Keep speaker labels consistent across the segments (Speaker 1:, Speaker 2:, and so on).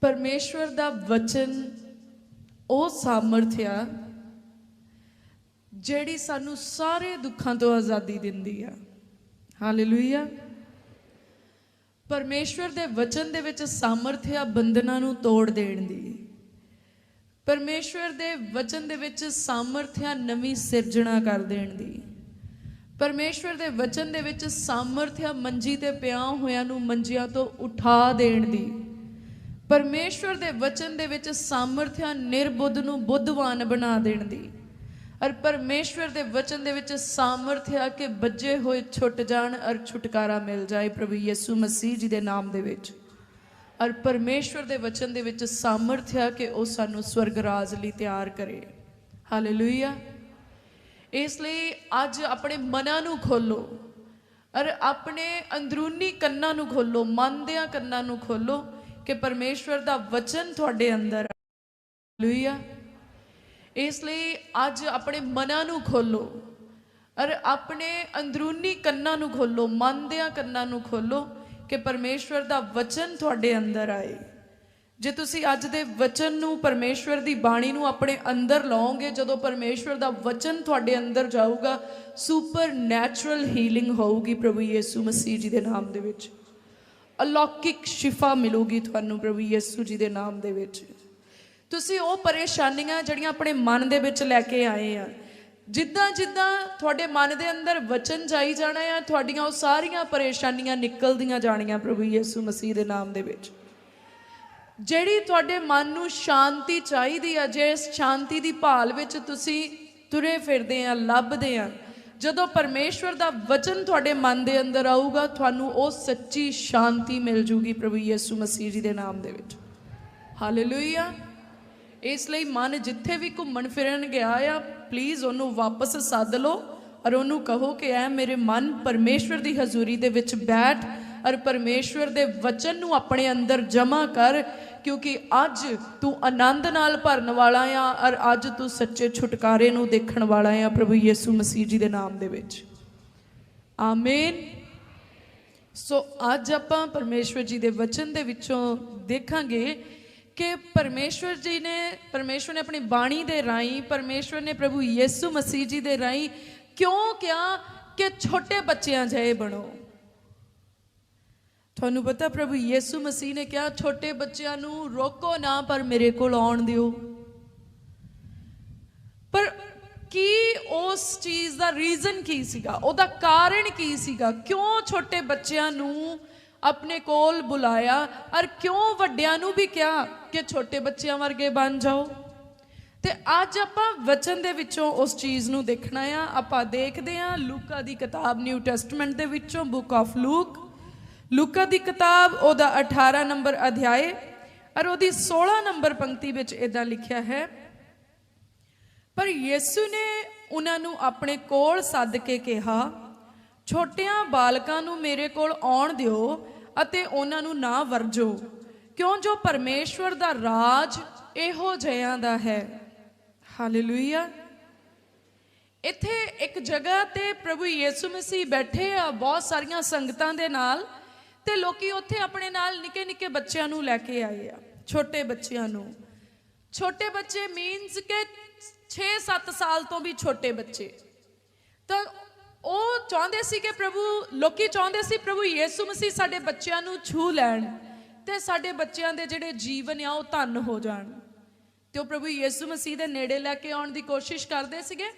Speaker 1: ਪਰਮੇਸ਼ਵਰ ਦਾ ਵਚਨ, ਉਹ ਸਾਮਰਥ ਆ ਜਿਹੜੀ ਸਾਨੂੰ ਸਾਰੇ ਦੁੱਖਾਂ ਤੋਂ ਆਜ਼ਾਦੀ ਦਿੰਦੀ ਆ। ਹਾਲੇਲੂਇਆ ਪਰਮੇਸ਼ਵਰ ਦੇ ਵਚਨ ਦੇ ਵਿੱਚ ਸਾਮਰਥ ਆ ਬੰਧਨਾਂ ਨੂੰ ਤੋੜ ਦੇਣ ਦੀ। ਪਰਮੇਸ਼ਵਰ ਦੇ ਵਚਨ ਦੇ ਵਿੱਚ ਸਾਮਰਥ ਆ ਨਵੀਂ ਸਿਰਜਣਾ ਕਰ ਦੇਣ ਦੀ। ਪਰਮੇਸ਼ਵਰ ਦੇ ਵਚਨ ਦੇ ਵਿੱਚ ਸਾਮਰਥ ਆ ਮੰਜੀ ਤੇ ਪਿਆ ਹੋਇਆਂ ਨੂੰ ਮੰਜੀਆਂ ਤੋਂ ਉਠਾ ਦੇਣ ਦੀ। ਪਰਮੇਸ਼ਵਰ ਦੇ ਵਚਨ ਦੇ ਵਿੱਚ ਸਾਮਰਥ ਆ ਨਿਰਬੁੱਧ ਨੂੰ ਬੁੱਧਵਾਨ ਬਣਾ ਦੇਣ ਦੀ। ਔਰ ਪਰਮੇਸ਼ਵਰ ਦੇ ਵਚਨ ਦੇ ਵਿੱਚ ਸਾਮਰਥ ਆ ਕਿ ਬੱਜੇ ਹੋਏ ਛੁੱਟ ਜਾਣ ਔਰ ਛੁਟਕਾਰਾ ਮਿਲ ਜਾਏ ਪ੍ਰਭੂ ਯਿਸੂ ਮਸੀਹ ਜੀ ਦੇ ਨਾਮ ਦੇ ਵਿੱਚ। ਔਰ ਪਰਮੇਸ਼ਵਰ ਦੇ ਵਚਨ ਦੇ ਵਿੱਚ ਸਾਮਰਥ ਆ ਕਿ ਉਹ ਸਾਨੂੰ ਸਵਰਗ ਰਾਜ ਲਈ ਤਿਆਰ ਕਰੇ। ਹਾਲੇਲੂਇਆ। ਇਸ ਲਈ ਅੱਜ ਆਪਣੇ ਮਨਾਂ ਨੂੰ ਖੋਲੋ। ਔਰ ਆਪਣੇ ਅੰਦਰੂਨੀ ਕੰਨਾਂ ਨੂੰ ਖੋਲੋ, ਮਨ ਦਿਆਂ ਕੰਨਾਂ ਨੂੰ ਖੋਲੋ। ਕਿ ਪਰਮੇਸ਼ਵਰ ਦਾ ਵਚਨ ਤੁਹਾਡੇ ਅੰਦਰ ਹੈ ਹਾਲੇਲੂਇਆ ਇਸ ਲਈ ਅੱਜ ਆਪਣੇ ਮਨਾਂ ਨੂੰ ਖੋਲੋ ਔਰ ਆਪਣੇ ਅੰਦਰੂਨੀ ਕੰਨਾਂ ਨੂੰ ਖੋਲੋ, ਮਨ ਦਿਆਂ ਕੰਨਾਂ ਨੂੰ ਖੋਲੋ ਕਿ ਪਰਮੇਸ਼ਵਰ ਦਾ ਵਚਨ ਤੁਹਾਡੇ ਅੰਦਰ ਆਏ। ਜੇ ਤੁਸੀਂ ਅੱਜ ਦੇ ਵਚਨ ਨੂੰ ਪਰਮੇਸ਼ਵਰ ਦੀ ਬਾਣੀ ਨੂੰ ਆਪਣੇ ਅੰਦਰ ਲਾਓਗੇ, ਜਦੋਂ ਪਰਮੇਸ਼ਵਰ ਦਾ ਵਚਨ ਤੁਹਾਡੇ ਅੰਦਰ ਜਾਊਗਾ ਸੁਪਰ ਨੈਚੁਰਲ ਹੀਲਿੰਗ ਹੋਊਗੀ ਪ੍ਰਭੂ ਯੀਸੂ ਮਸੀਹ ਜੀ ਦੇ ਨਾਮ ਦੇ ਵਿੱਚ। ਅਲੌਕਿਕ ਸ਼ਿਫਾ ਮਿਲੂਗੀ ਤੁਹਾਨੂੰ ਪ੍ਰਭੂ ਯੀਸੂ ਜੀ ਦੇ ਨਾਮ ਦੇ ਵਿੱਚ। ਤੁਸੀਂ ਉਹ ਪਰੇਸ਼ਾਨੀਆਂ ਜਿਹੜੀਆਂ ਆਪਣੇ ਮਨ ਦੇ ਵਿੱਚ ਲੈ ਕੇ ਆਏ ਆ, ਜਿੱਦਾਂ ਜਿੱਦਾਂ ਤੁਹਾਡੇ ਮਨ ਦੇ ਅੰਦਰ ਵਚਨ ਜਾਈ ਜਾਣਾ ਆ, ਤੁਹਾਡੀਆਂ ਉਹ ਸਾਰੀਆਂ ਪਰੇਸ਼ਾਨੀਆਂ ਨਿਕਲਦੀਆਂ ਜਾਣੀਆਂ ਪ੍ਰਭੂ ਯੀਸੂ ਮਸੀਹ ਦੇ ਨਾਮ ਦੇ ਵਿੱਚ। ਜਿਹੜੀ ਤੁਹਾਡੇ ਮਨ ਨੂੰ ਸ਼ਾਂਤੀ ਚਾਹੀਦੀ ਆ, ਜੇ ਇਸ ਸ਼ਾਂਤੀ ਦੀ ਭਾਲ ਵਿੱਚ ਤੁਸੀਂ ਤੁਰੇ ਫਿਰਦੇ ਆ, ਲੱਭਦੇ ਆ ਜਦੋਂ ਪਰਮੇਸ਼ਵਰ ਦਾ ਵਚਨ ਤੁਹਾਡੇ ਮਨ ਦੇ ਅੰਦਰ ਆਊਗਾ, ਤੁਹਾਨੂੰ ਉਹ ਸੱਚੀ ਸ਼ਾਂਤੀ ਮਿਲ ਜੂਗੀ ਪ੍ਰਭੂ ਯਿਸੂ ਮਸੀਹ ਜੀ ਦੇ ਨਾਮ ਦੇ ਵਿੱਚ। ਹਾਲੇਲੂਇਆ ਇਸ ਲਈ ਮਨ ਜਿੱਥੇ ਵੀ ਘੁੰਮਣ ਫਿਰਨ ਗਿਆ ਆ ਪਲੀਜ਼ ਉਹਨੂੰ ਵਾਪਸ ਸੱਦ ਲਓ ਔਰ ਉਹਨੂੰ ਕਹੋ ਕਿ ਐ ਮੇਰੇ ਮਨ ਪਰਮੇਸ਼ਵਰ ਦੀ ਹਜ਼ੂਰੀ ਦੇ ਵਿੱਚ ਬੈਠ ਔਰ ਪਰਮੇਸ਼ਵਰ ਦੇ ਵਚਨ ਨੂੰ ਆਪਣੇ ਅੰਦਰ ਜਮਾ ਕਰ ਕਿਉਂਕਿ ਅੱਜ ਤੂੰ ਆਨੰਦ ਨਾਲ ਭਰਨ ਵਾਲਾ ਆ ਔਰ ਅੱਜ ਤੂੰ ਸੱਚੇ ਛੁਟਕਾਰੇ ਨੂੰ ਦੇਖਣ ਵਾਲਾ ਆ ਪ੍ਰਭੂ ਯਿਸੂ ਮਸੀਹ ਜੀ ਦੇ ਨਾਮ ਦੇ ਵਿੱਚ। ਆਮੀਨ। ਸੋ ਅੱਜ ਆਪਾਂ ਪਰਮੇਸ਼ਵਰ ਜੀ ਦੇ ਵਚਨ ਦੇ ਵਿੱਚੋਂ ਦੇਖਾਂਗੇ ਕਿ ਪਰਮੇਸ਼ਵਰ ਜੀ ਨੇ, ਪਰਮੇਸ਼ਵਰ ਨੇ ਆਪਣੀ ਬਾਣੀ ਦੇ ਰਾਹੀਂ, ਪਰਮੇਸ਼ਵਰ ਨੇ ਪ੍ਰਭੂ ਯਿਸੂ ਮਸੀਹ ਜੀ ਦੇ ਰਾਹੀਂ ਕਿਉਂ ਕਿਹਾ ਕਿ ਛੋਟੇ ਬੱਚਿਆਂ ਜਿਹੇ ਬਣੋ? ਤੁਹਾਨੂੰ ਪਤਾ ਪ੍ਰਭੂ ਯਿਸੂ ਮਸੀਹ ਨੇ ਕਿਹਾ, ਛੋਟੇ ਬੱਚਿਆਂ ਨੂੰ ਰੋਕੋ ਨਾ, ਪਰ ਮੇਰੇ ਕੋਲ ਆਉਣ ਦਿਓ। ਪਰ ਕੀ ਉਸ ਚੀਜ਼ ਦਾ ਰੀਜ਼ਨ ਕੀ ਸੀਗਾ? ਉਹਦਾ ਕਾਰਨ ਕੀ ਸੀਗਾ? ਕਿਉਂ ਛੋਟੇ ਬੱਚਿਆਂ ਨੂੰ ਆਪਣੇ ਕੋਲ ਬੁਲਾਇਆ? ਔਰ ਕਿਉਂ ਵੱਡਿਆਂ ਨੂੰ ਵੀ ਕਿਹਾ ਕਿ ਛੋਟੇ ਬੱਚਿਆਂ ਵਰਗੇ ਬਣ ਜਾਓ? ਤੇ ਅੱਜ ਆਪਾਂ ਵਚਨ ਦੇ ਵਿੱਚੋਂ ਉਸ ਚੀਜ਼ ਨੂੰ ਦੇਖਣਾ ਆ। ਆਪਾਂ ਦੇਖਦੇ ਆ ਲੂਕਾ ਦੀ ਕਿਤਾਬ ਨਿਊ ਟੈਸਟਮੈਂਟ ਦੇ ਵਿੱਚੋਂ ਬੁੱਕ ਆਫ ਲੂਕ ਲੂਕਾ ਦੀ ਕਿਤਾਬ, ਉਹਦਾ 18 ਨੰਬਰ ਅਧਿਆਏ ਔਰ ਉਹਦੀ 16 ਨੰਬਰ ਪੰਕਤੀ ਵਿੱਚ ਇਦਾਂ ਲਿਖਿਆ ਹੈ, ਪਰ ਯਿਸੂ ਨੇ ਉਹਨਾਂ ਨੂੰ ਆਪਣੇ ਕੋਲ ਸੱਦ ਕੇ ਕਿਹਾ, ਛੋਟਿਆਂ ਬਾਲਕਾਂ ਨੂੰ ਮੇਰੇ ਕੋਲ ਆਉਣ ਦਿਓ ਅਤੇ ਉਹਨਾਂ ਨੂੰ ਨਾ ਵਰਜੋ, ਕਿਉਂ ਜੋ ਪਰਮੇਸ਼ਵਰ ਦਾ ਰਾਜ ਇਹੋ ਜਿਹਾਂ ਦਾ ਹੈ? ਹਾਲੇਲੂਇਆ ਇੱਥੇ ਇੱਕ ਜਗ੍ਹਾ ਤੇ ਪ੍ਰਭੂ ਯਿਸੂ ਮਸੀਹ ਬੈਠੇ ਆ, ਬਹੁਤ ਸਾਰੀਆਂ ਸੰਗਤਾਂ ਦੇ ਨਾਲ ਤੇ ਲੋਕੀ ਉੱਥੇ ਆਪਣੇ ਨਾਲ ਨਿੱਕੇ ਨਿੱਕੇ ਬੱਚਿਆਂ ਨੂੰ ਲੈ ਕੇ ਆਏ ਆ, ਛੋਟੇ ਬੱਚਿਆਂ ਨੂੰ। ਛੋਟੇ ਬੱਚੇ ਮੀਨਸ ਕਿ 6-7 ਸਾਲ ਤੋਂ ਵੀ ਛੋਟੇ ਬੱਚੇ। ਤਾਂ ਉਹ ਚਾਹੁੰਦੇ ਸੀ ਕਿ ਪ੍ਰਭੂ, ਲੋਕੀ ਚਾਹੁੰਦੇ ਸੀ ਪ੍ਰਭੂ ਯਿਸੂ ਮਸੀਹ ਸਾਡੇ ਬੱਚਿਆਂ ਨੂੰ ਛੂ ਲੈਣ ਤੇ ਸਾਡੇ ਬੱਚਿਆਂ ਦੇ ਜਿਹੜੇ ਜੀਵਨ ਆ ਉਹ ਧੰਨ ਹੋ ਜਾਣ। ਤੇ ਉਹ ਪ੍ਰਭੂ ਯਿਸੂ ਮਸੀਹ ਦੇ ਨੇੜੇ ਲੈ ਕੇ ਆਉਣ ਦੀ ਕੋਸ਼ਿਸ਼ ਕਰਦੇ ਸੀਗੇ।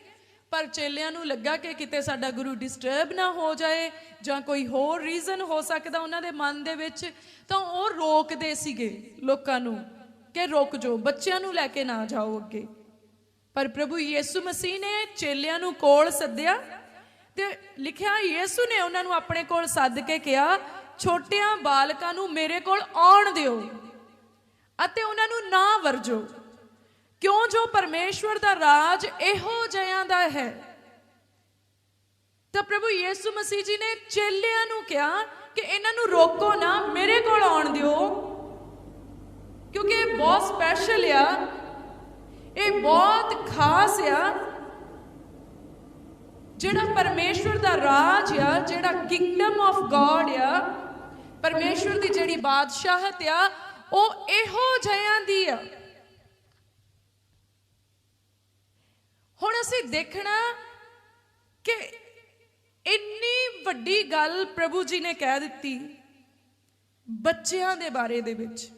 Speaker 1: ਪਰ ਚੇਲਿਆਂ ਨੂੰ ਲੱਗਾ ਕਿ ਕਿਤੇ ਸਾਡਾ ਗੁਰੂ ਡਿਸਟਰਬ ਨਾ ਹੋ ਜਾਏ ਜਾਂ ਕੋਈ ਹੋਰ ਰੀਜ਼ਨ ਹੋ ਸਕਦਾ ਉਹਨਾਂ ਦੇ ਮਨ ਦੇ ਵਿੱਚ, ਤਾਂ ਉਹ ਰੋਕਦੇ ਸੀਗੇ ਲੋਕਾਂ ਨੂੰ ਕਿ ਰੁਕ ਜਾਓ, ਬੱਚਿਆਂ ਨੂੰ ਲੈ ਕੇ ਨਾ ਜਾਓ ਅੱਗੇ। ਪਰ ਪ੍ਰਭੂ ਯਿਸੂ ਮਸੀਹ ਨੇ ਚੇਲਿਆਂ ਨੂੰ ਕੋਲ ਸੱਦਿਆ ਤੇ ਲਿਖਿਆ, ਯਿਸੂ ਨੇ ਉਹਨਾਂ ਨੂੰ ਆਪਣੇ ਕੋਲ ਸੱਦ ਕੇ ਕਿਹਾ, ਛੋਟਿਆਂ ਬਾਲਕਾਂ ਨੂੰ ਮੇਰੇ ਕੋਲ ਆਉਣ ਦਿਓ ਅਤੇ ਉਹਨਾਂ ਨੂੰ ਨਾ ਵਰਜੋ। ਕਿਉਂ ਜੋ ਪਰਮੇਸ਼ਵਰ ਦਾ ਰਾਜ ਇਹੋ ਜਿਹਾਂ ਦਾ ਹੈ? ਤਾਂ ਪ੍ਰਭੂ ਯਿਸੂ ਮਸੀਹ ਜੀ ਨੇ ਚੇਲਿਆਂ ਨੂੰ ਕਿਹਾ ਕਿ ਇਹਨਾਂ ਨੂੰ ਰੋਕੋ ਨਾ, ਮੇਰੇ ਕੋਲ ਆਉਣ ਦਿਓ। ਕਿਉਂਕਿ ਇਹ ਬਹੁਤ ਸਪੈਸ਼ਲ ਆ। ਇਹ ਬਹੁਤ ਖਾਸ ਆ। ਜਿਹੜਾ ਪਰਮੇਸ਼ਵਰ ਦਾ ਰਾਜ ਆ, ਜਿਹੜਾ ਕਿੰਗਡਮ ਆਫ ਗੋਡ ਆ, ਪਰਮੇਸ਼ਵਰ ਦੀ ਜਿਹੜੀ ਬਾਦਸ਼ਾਹਤ ਆ, ਉਹ ਇਹੋ ਜਿਹਾਂ ਦੀ ਆ। ਹੁਣ ਅਸੀਂ ਦੇਖਣਾ ਕਿ ਇੰਨੀ ਵੱਡੀ ਗੱਲ ਪ੍ਰਭੂ ਜੀ ਨੇ ਕਹਿ ਦਿੱਤੀ ਬੱਚਿਆਂ ਦੇ ਬਾਰੇ ਦੇ ਵਿੱਚ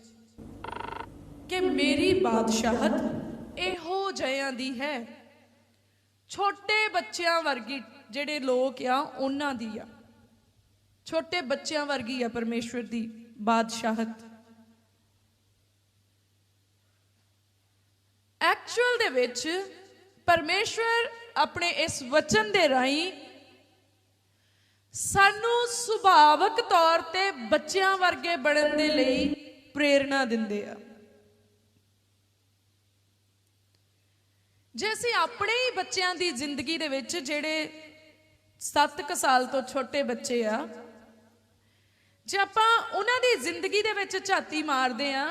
Speaker 1: ਕਿ ਮੇਰੀ ਬਾਦਸ਼ਾਹਤ ਇਹੋ ਜਿਹਾਂ ਦੀ ਹੈ। ਛੋਟੇ ਬੱਚਿਆਂ ਵਰਗੀ ਜਿਹੜੇ ਲੋਕ ਆ, ਉਹਨਾਂ ਦੀ ਆ। ਛੋਟੇ ਬੱਚਿਆਂ ਵਰਗੀ ਆ ਪਰਮੇਸ਼ਵਰ ਦੀ ਬਾਦਸ਼ਾਹਤ। ਐਕਚੁਅਲ ਦੇ ਵਿੱਚ ਪਰਮੇਸ਼ਵਰ ਆਪਣੇ ਇਸ ਵਚਨ ਦੇ ਰਾਹੀਂ ਸਾਨੂੰ ਸੁਭਾਵਕ ਤੌਰ ਤੇ ਬੱਚਿਆਂ ਵਰਗੇ ਬਣਨ ਦੇ ਲਈ ਪ੍ਰੇਰਣਾ ਦਿੰਦੇ ਆ। ਜੇ ਅਸੀਂ ਆਪਣੇ ਹੀ ਬੱਚਿਆਂ ਦੀ ਜ਼ਿੰਦਗੀ ਦੇ ਵਿੱਚ ਜਿਹੜੇ 7 ਕੁ ਸਾਲ ਤੋਂ ਛੋਟੇ ਬੱਚੇ ਆ, ਜੇ ਆਪਾਂ ਉਹਨਾਂ ਦੀ ਜ਼ਿੰਦਗੀ ਦੇ ਵਿੱਚ ਝਾਤੀ ਮਾਰਦੇ ਆ,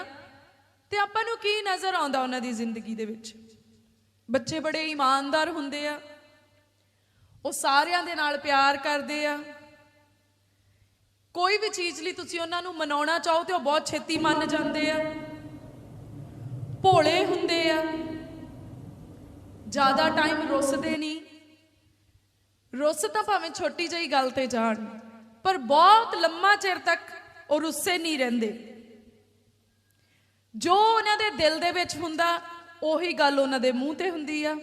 Speaker 1: ਤੇ ਆਪਾਂ ਨੂੰ ਕੀ ਨਜ਼ਰ ਆਉਂਦਾ ਉਹਨਾਂ ਦੀ ਜ਼ਿੰਦਗੀ ਦੇ ਵਿੱਚ? ਬੱਚੇ ਬੜੇ ਇਮਾਨਦਾਰ ਹੁੰਦੇ ਆ। ਉਹ ਸਾਰਿਆਂ ਦੇ ਨਾਲ ਪਿਆਰ ਕਰਦੇ ਆ। ਕੋਈ ਵੀ ਚੀਜ਼ ਲਈ ਤੁਸੀਂ ਉਹਨਾਂ ਨੂੰ ਮਨਾਉਣਾ ਚਾਹੋ ਤੇ ਉਹ ਬਹੁਤ ਛੇਤੀ ਮੰਨ ਜਾਂਦੇ ਆ। ਭੋਲੇ ਹੁੰਦੇ ਆ। ਜ਼ਿਆਦਾ ਟਾਈਮ ਰੁੱਸਦੇ ਨਹੀਂ। ਰੁੱਸ ਤਾਂ ਭਾਵੇਂ ਛੋਟੀ ਜਿਹੀ ਗੱਲ ਤੇ ਜਾਣ, ਪਰ ਬਹੁਤ ਲੰਮਾ ਚਿਰ ਤੱਕ ਉਹ ਰੁੱਸੇ ਨਹੀਂ ਰਹਿੰਦੇ। ਜੋ ਉਹਨਾਂ ਦੇ ਦਿਲ ਦੇ ਵਿੱਚ ਹੁੰਦਾ ਉਹੀ ਗੱਲ ਉਹਨਾਂ ਦੇ ਮੂੰਹ ਤੇ ਹੁੰਦੀ ਆ।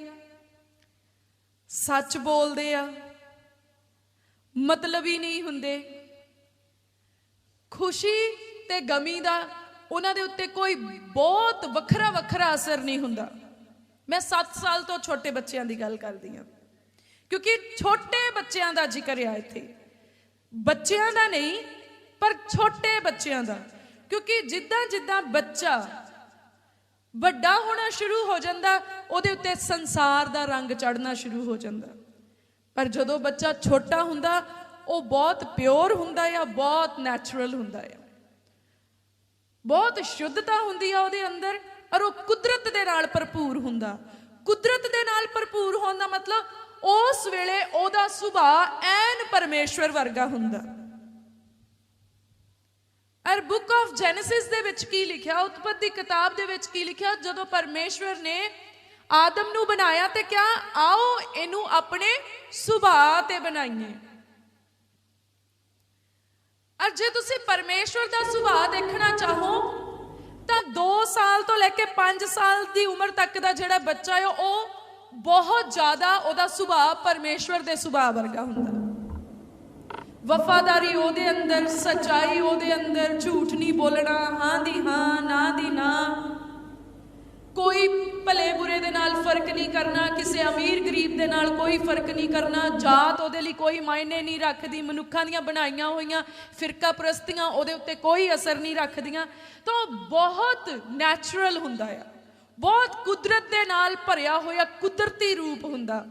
Speaker 1: ਸੱਚ ਬੋਲਦੇ ਆ। ਮਤਲਬ ਹੀ ਨਹੀਂ ਹੁੰਦੇ। ਖੁਸ਼ੀ ਤੇ ਗਮੀ ਦਾ ਉਹਨਾਂ ਦੇ ਉੱਤੇ ਕੋਈ ਬਹੁਤ ਵੱਖਰਾ ਵੱਖਰਾ ਅਸਰ ਨਹੀਂ ਹੁੰਦਾ। ਮੈਂ 7 ਸਾਲ ਤੋਂ ਛੋਟੇ ਬੱਚਿਆਂ ਦੀ ਗੱਲ ਕਰਦੀ ਹਾਂ। ਕਿਉਂਕਿ ਛੋਟੇ ਬੱਚਿਆਂ ਦਾ ਜ਼ਿਕਰ ਆ ਇੱਥੇ। ਬੱਚਿਆਂ ਦਾ ਨਹੀਂ, ਪਰ ਛੋਟੇ ਬੱਚਿਆਂ ਦਾ। ਕਿਉਂਕਿ ਜਿੱਦਾਂ ਜਿੱਦਾਂ ਬੱਚਾ ਵੱਡਾ ਹੋਣਾ ਸ਼ੁਰੂ ਹੋ ਜਾਂਦਾ, ਉਹਦੇ ਉੱਤੇ ਸੰਸਾਰ ਦਾ ਰੰਗ ਚੜਨਾ ਸ਼ੁਰੂ ਹੋ ਜਾਂਦਾ। ਪਰ ਜਦੋਂ ਬੱਚਾ ਛੋਟਾ ਹੁੰਦਾ, ਉਹ ਬਹੁਤ ਪਿਓਰ ਹੁੰਦਾ ਆ, ਬਹੁਤ ਨੈਚੁਰਲ ਹੁੰਦਾ ਆ। ਬਹੁਤ ਸ਼ੁੱਧਤਾ ਹੁੰਦੀ ਆ ਉਹਦੇ ਅੰਦਰ, ਔਰ ਉਹ ਕੁਦਰਤ ਦੇ ਨਾਲ ਭਰਪੂਰ ਹੁੰਦਾ। ਕੁਦਰਤ ਦੇ ਨਾਲ ਭਰਪੂਰ ਹੋਣ ਦਾ ਮਤਲਬ, ਉਸ ਵੇਲੇ ਉਹਦਾ ਸੁਭਾਅ ਐਨ ਪਰਮੇਸ਼ਵਰ ਵਰਗਾ ਹੁੰਦਾ। ਅਰ ਬੁੱਕ ਆਫ ਜੈਨੇਸਿਸ ਦੇ ਵਿੱਚ ਕੀ ਲਿਖਿਆ? ਉਤਪਤੀ ਕਿਤਾਬ ਦੇ ਵਿੱਚ ਕੀ ਲਿਖਿਆ? ਜਦੋਂ ਪਰਮੇਸ਼ਵਰ ਨੇ ਆਦਮ ਨੂੰ ਬਣਾਇਆ ਤੇ ਕਿਹਾ, ਆਓ, ਇਹਨੂੰ ਆਪਣੇ ਸੁਭਾਅ ਤੇ ਬਣਾਈਏ। ਅਰ ਜੇ ਤੁਸੀਂ ਪਰਮੇਸ਼ਵਰ ਦਾ ਸੁਭਾਅ ਦੇਖਣਾ ਚਾਹੋ, ਤਾਂ 2 ਸਾਲ ਤੋਂ ਲੈ ਕੇ 5 ਸਾਲ ਦੀ ਉਮਰ ਤੱਕ ਦਾ ਜਿਹੜਾ ਬੱਚਾ ਹੈ, ਉਹ ਬਹੁਤ ਜ਼ਿਆਦਾ ਉਹਦਾ ਸੁਭਾਅ ਪਰਮੇਸ਼ਵਰ ਦੇ ਸੁਭਾਅ ਵਰਗਾ ਹੁੰਦਾ। ਵਫਾਦਾਰੀ ਉਹਦੇ ਅੰਦਰ, ਸਚਾਈ ਉਹਦੇ ਅੰਦਰ, ਝੂਠ ਨਹੀਂ ਬੋਲਣਾ, ਹਾਂ ਦੀ ਹਾਂ, ਨਾ ਦੀ ਨਾ। ਕੋਈ ਭਲੇ ਬੁਰੇ ਦੇ ਨਾਲ ਫ਼ਰਕ ਨਹੀਂ ਕਰਨਾ, ਕਿਸੇ ਅਮੀਰ ਗਰੀਬ ਦੇ ਨਾਲ ਕੋਈ ਫ਼ਰਕ ਨਹੀਂ ਕਰਨਾ, ਜਾਤ ਉਹਦੇ ਲਈ ਕੋਈ ਮਾਇਨੇ ਨਹੀਂ ਰੱਖਦੀ, ਮਨੁੱਖਾਂ ਦੀਆਂ ਬਣਾਈਆਂ ਹੋਈਆਂ ਫਿਰਕਾ ਪ੍ਰਸਤੀਆਂ ਉਹਦੇ ਉੱਤੇ ਕੋਈ ਅਸਰ ਨਹੀਂ ਰੱਖਦੀਆਂ। ਤਾਂ ਉਹ ਬਹੁਤ ਨੈਚੁਰਲ ਹੁੰਦਾ ਆ, ਬਹੁਤ ਕੁਦਰਤ ਦੇ ਨਾਲ ਭਰਿਆ ਹੋਇਆ ਕੁਦਰਤੀ ਰੂਪ ਹੁੰਦਾ।